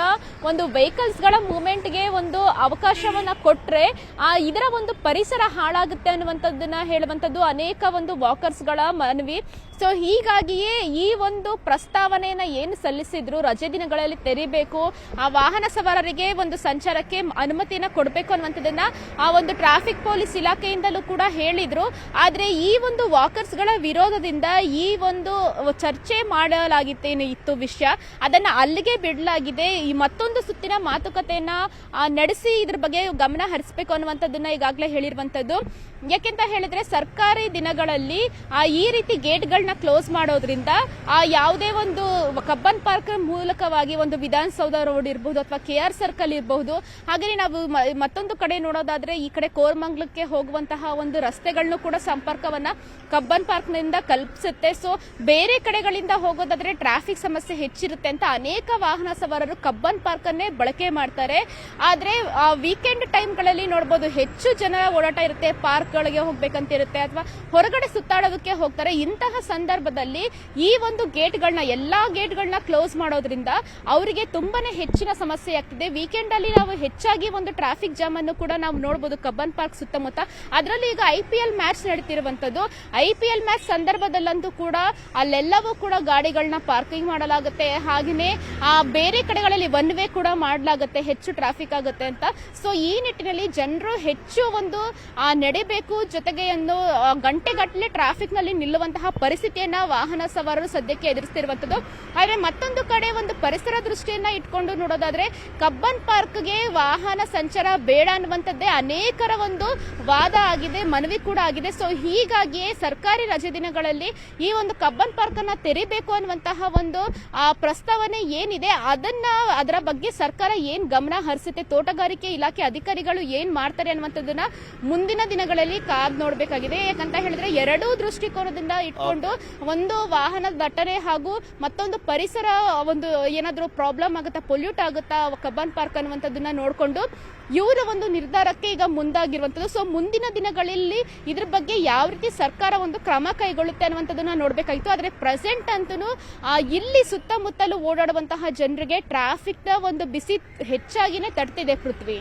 ಒಂದು ವೆಹಿಕಲ್ಸ್ಗಳ ಮೂವ್ಮೆಂಟ್ಗೆ ಒಂದು ಅವಕಾಶವನ್ನ ಕೊಟ್ಟರೆ ಆ ಇದರ ಒಂದು ಪರಿಸರ ಹಾಳಾಗುತ್ತೆ ಅನ್ನುವಂಥದ್ದನ್ನ ಹೇಳುವಂಥದ್ದು ಅನೇಕ ಒಂದು ವಾಕರ್ಸ್ಗಳ ಮನವಿ. ಸೊ ಹೀಗಾಗಿಯೇ ಈ ಒಂದು ಪ್ರಸ್ತಾವನೆಯನ್ನ ಏನು ಸಲ್ಲಿಸಿದ್ರು? ರಜೆ ದಿನಗಳಲ್ಲಿ ತೆರಿಬೇಕು. ಆ ವಾಹನ ಸವಾರರಿಗೆ ಒಂದು ಸಂಚಾರಕ್ಕೆ ಅನುಮತಿಯನ್ನ ಕೊಡಬೇಕು ಅನ್ನುವಂಥದ್ದನ್ನ ಆ ಒಂದು ಟ್ರಾಫಿಕ್ ಪೊಲೀಸ್ ಇಲಾಖೆಯಿಂದಲೂ ಕೂಡ ಹೇಳಿದ್ರು. ಆದ್ರೆ ಈ ಒಂದು ವಾಕರ್ಸ್ಗಳ ವಿರೋಧದಿಂದ ಈ ಒಂದು ಚರ್ಚೆ ಮಾಡಲಾಗಿತ್ತೇನು ಇತ್ತು ವಿಷಯ. ಅದನ್ನ ಅಲ್ಲಿಗೆ ಬಿಡಲಾಗಿದೆ. ಈ ಮತ್ತೊಂದು ಸುತ್ತಿನ ಮಾತುಕತೆಯನ್ನ ನಡೆಸಿ ಇದ್ರ ಬಗ್ಗೆ ಗಮನ ಹರಿಸಬೇಕು ಅನ್ನುವಂಥದ್ದನ್ನ ಈಗಾಗಲೇ ಹೇಳಿರುವಂತದ್ದು ಯಾಕೆಂತ ಹೇಳಿದ್ರೆ ಸರ್ಕಾರಿ ದಿನಗಳಲ್ಲಿ ಈ ರೀತಿ ಗೇಟ್ಗಳನ್ನ ಕ್ಲೋಸ್ ಮಾಡೋದ್ರಿಂದ ಆ ಯಾವುದೇ ಒಂದು ಕಬ್ಬನ್ ಪಾರ್ಕ್ ಮೂಲಕವಾಗಿ ಒಂದು ವಿಧಾನಸೌಧ ರೋಡ್ ಇರಬಹುದು ಅಥವಾ ಕೆ ಆರ್ ಸರ್ಕಲ್ ಇರಬಹುದು. ಹಾಗೆ ನಾವು ಮತ್ತೊಂದು ಕಡೆ ನೋಡೋದಾದ್ರೆ ಈ ಕಡೆ ಕೋರ್ಮಂಗ್ಲಕ್ಕೆ ಹೋಗುವಂತಹ ಒಂದು ರಸ್ತೆಗಳನ್ನು ಕೂಡ ಸಂಪರ್ಕವನ್ನ ಕಬ್ಬನ್ ಪಾರ್ಕ್ನಿಂದ ಕಲ್ಪಿಸುತ್ತೆ. ಸೊ ಬೇರೆ ಕಡೆಗಳಿಂದ ಹೋಗೋದಾದ್ರೆ ಟ್ರಾಫಿಕ್ ಸಮಸ್ಯೆ ಹೆಚ್ಚಿರುತ್ತೆ ಅಂತ ಅನೇಕ ವಾಹನ ಸವಾರರು ಕಬ್ಬನ್ ಪಾರ್ಕ್ ಅನ್ನೇ ಬಳಕೆ ಮಾಡ್ತಾರೆ. ಆದ್ರೆ ವೀಕೆಂಡ್ ಟೈಮ್ಗಳಲ್ಲಿ ನೋಡಬಹುದು ಹೆಚ್ಚು ಜನರ ಓಡಾಟ ಇರುತ್ತೆ. ಪಾರ್ಕ್ಗಳಿಗೆ ಹೋಗ್ಬೇಕಂತ ಇರುತ್ತೆ ಅಥವಾ ಹೊರಗಡೆ ಸುತ್ತಾಡೋದಕ್ಕೆ ಹೋಗ್ತಾರೆ. ಇಂತಹ ಸಂದರ್ಭದಲ್ಲಿ ಈ ಒಂದು ಗೇಟ್ಗಳನ್ನ ಎಲ್ಲಾ ಗೇಟ್ಗಳನ್ನ ಕ್ಲೋಸ್ ಮಾಡೋದ್ರಿಂದ ಅವರಿಗೆ ತುಂಬಾನೇ ಹೆಚ್ಚಿನ ಸಮಸ್ಯೆ ಆಗ್ತಿದೆ. ವೀಕೆಂಡ್ ಅಲ್ಲಿ ನಾವು ಹೆಚ್ಚಾಗಿ ಒಂದು ಟ್ರಾಫಿಕ್ ಜಾಮ್ ಅನ್ನು ಕೂಡ ನಾವು ನೋಡಬಹುದು ಕಬ್ಬನ್ ಪಾರ್ಕ್ ಸುತ್ತಮುತ್ತ. ಅದರಲ್ಲಿ ಈಗ ಐ ಪಿ ಎಲ್ ಮ್ಯಾಚ್ ನಡೀತಿರುವಂತದ್ದು ಐ ಪಿ ಎಲ್ ಮ್ಯಾಚ್ ಸಂದರ್ಭದಲ್ಲಂತೂ ಕೂಡ ಅಲ್ಲೆಲ್ಲವೂ ಕೂಡ ಗಾಡಿಗಳನ್ನ ಪಾರ್ಕಿಂಗ್ ಮಾಡಲಾಗುತ್ತೆ. ಹಾಗೆಯೇ, ಆ, ಬೇರೆ ಕಡೆಗಳಲ್ಲಿ ಒನ್ ವೇ ಕೂಡ ಮಾಡಲಾಗುತ್ತೆ, ಹೆಚ್ಚು ಟ್ರಾಫಿಕ್ ಆಗುತ್ತೆ ಅಂತ. ಸೊ, ಈ ನಿಟ್ಟಿನಲ್ಲಿ ಜನರು ಹೆಚ್ಚು ಒಂದು ನಡೆಬೇಕು ಜೊತೆಗೆ ಒಂದು ಗಂಟೆಗಟ್ಟಲೆ ಟ್ರಾಫಿಕ್ನಲ್ಲಿ ನಿಲ್ಲುವಂತಹ ಪರಿಸ್ಥಿತಿಯನ್ನ ವಾಹನ ಸವಾರರು ಸದ್ಯಕ್ಕೆ ಎದುರಿಸ್ತಿರುವಂತದ್ದು ಆದರೆ ಮತ್ತೊಂದು ಕಡೆ ಒಂದು ಪರಿಸರ ದೃಷ್ಟಿಯನ್ನ ಇಟ್ಕೊಂಡು ನೋಡೋದಾದ್ರೆ ಕಬ್ಬನ್ ಪಾರ್ಕ್ಗೆ ವಾಹನ ಸಂಚಾರ ಬೇಡ ಅನ್ನುವಂಥದ್ದೇ ಅನೇಕರ ಒಂದು ವಾದ ಆಗಿದೆ ಮನವಿ ಕೂಡ ಆಗಿದೆ. ಸೊ ಹೀಗಾಗಿಯೇ ಸರ್ಕಾರಿ ರಜೆ ದಿನಗಳಲ್ಲಿ ಈ ಒಂದು ಕಬ್ಬನ್ ಪಾರ್ಕ್ ಅನ್ನ ತೆರಿಬೇಕು ಅನ್ನುವಂತಹ ಒಂದು ಆ, ಪ್ರಸ್ತಾವನೆ ಏನಿದೆ ಅದನ್ನ ಅದರ ಬಗ್ಗೆ ಸರ್ಕಾರ ಏನ್ ಗಮನ ಹರಿಸುತ್ತೆ ತೋಟಗಾರಿಕೆ ಇಲಾಖೆ ಅಧಿಕಾರಿಗಳು ಏನ್ ಮಾಡ್ತಾರೆ ಅನ್ನುವಂಥದ್ದನ್ನ ಮುಂದಿನ ದಿನಗಳಲ್ಲಿ ಕಾದ್ ನೋಡ್ಬೇಕಾಗಿದೆ. ಯಾಕಂತ ಹೇಳಿದ್ರೆ ಎರಡೂ ದೃಷ್ಟಿಕೋನದಿಂದ ಇಟ್ಕೊಂಡು ಒಂದು ವಾಹನದ ದಟ್ಟಣೆ ಹಾಗೂ ಮತ್ತೊಂದು ಪರಿಸರ, ಒಂದು ಏನಾದರೂ ಪ್ರಾಬ್ಲಮ್ ಆಗುತ್ತಾ ಪೊಲ್ಯೂಟ್ ಆಗುತ್ತಾ, ಕಬ್ಬನ್ ಪಾರ್ಕ್ ಅನ್ನುವಂಥದ್ದನ್ನ ನೋಡಿಕೊಂಡು ಇವರ ಒಂದು ನಿರ್ಧಾರಕ್ಕೆ ಈಗ ಮುಂದಾಗಿರುವಂಥದ್ದು. ಸೊ ಮುಂದಿನ ದಿನಗಳಲ್ಲಿ ಇದ್ರ ಬಗ್ಗೆ ಯಾವ ರೀತಿ ಸರ್ಕಾರ ಒಂದು ಕ್ರಮ ಕೈಗೊಳ್ಳುತ್ತೆ ಅನ್ನುವಂಥದ್ದನ್ನ ನೋಡಬೇಕಾಗಿತ್ತು. ಆದರೆ ಪ್ರೆಸೆಂಟ್ ಅಂತೂ ಇಲ್ಲಿ ಸುತ್ತಮುತ್ತಲು ಓಡಾಡುವಂತಹ ಜನರಿಗೆ ಟ್ರಾಫಿಕ್ನ ಒಂದು ಬಿಸಿ ಹೆಚ್ಚಾಗಿನೇ ತಡ್ತಿದೆ ಪೃಥ್ವಿ.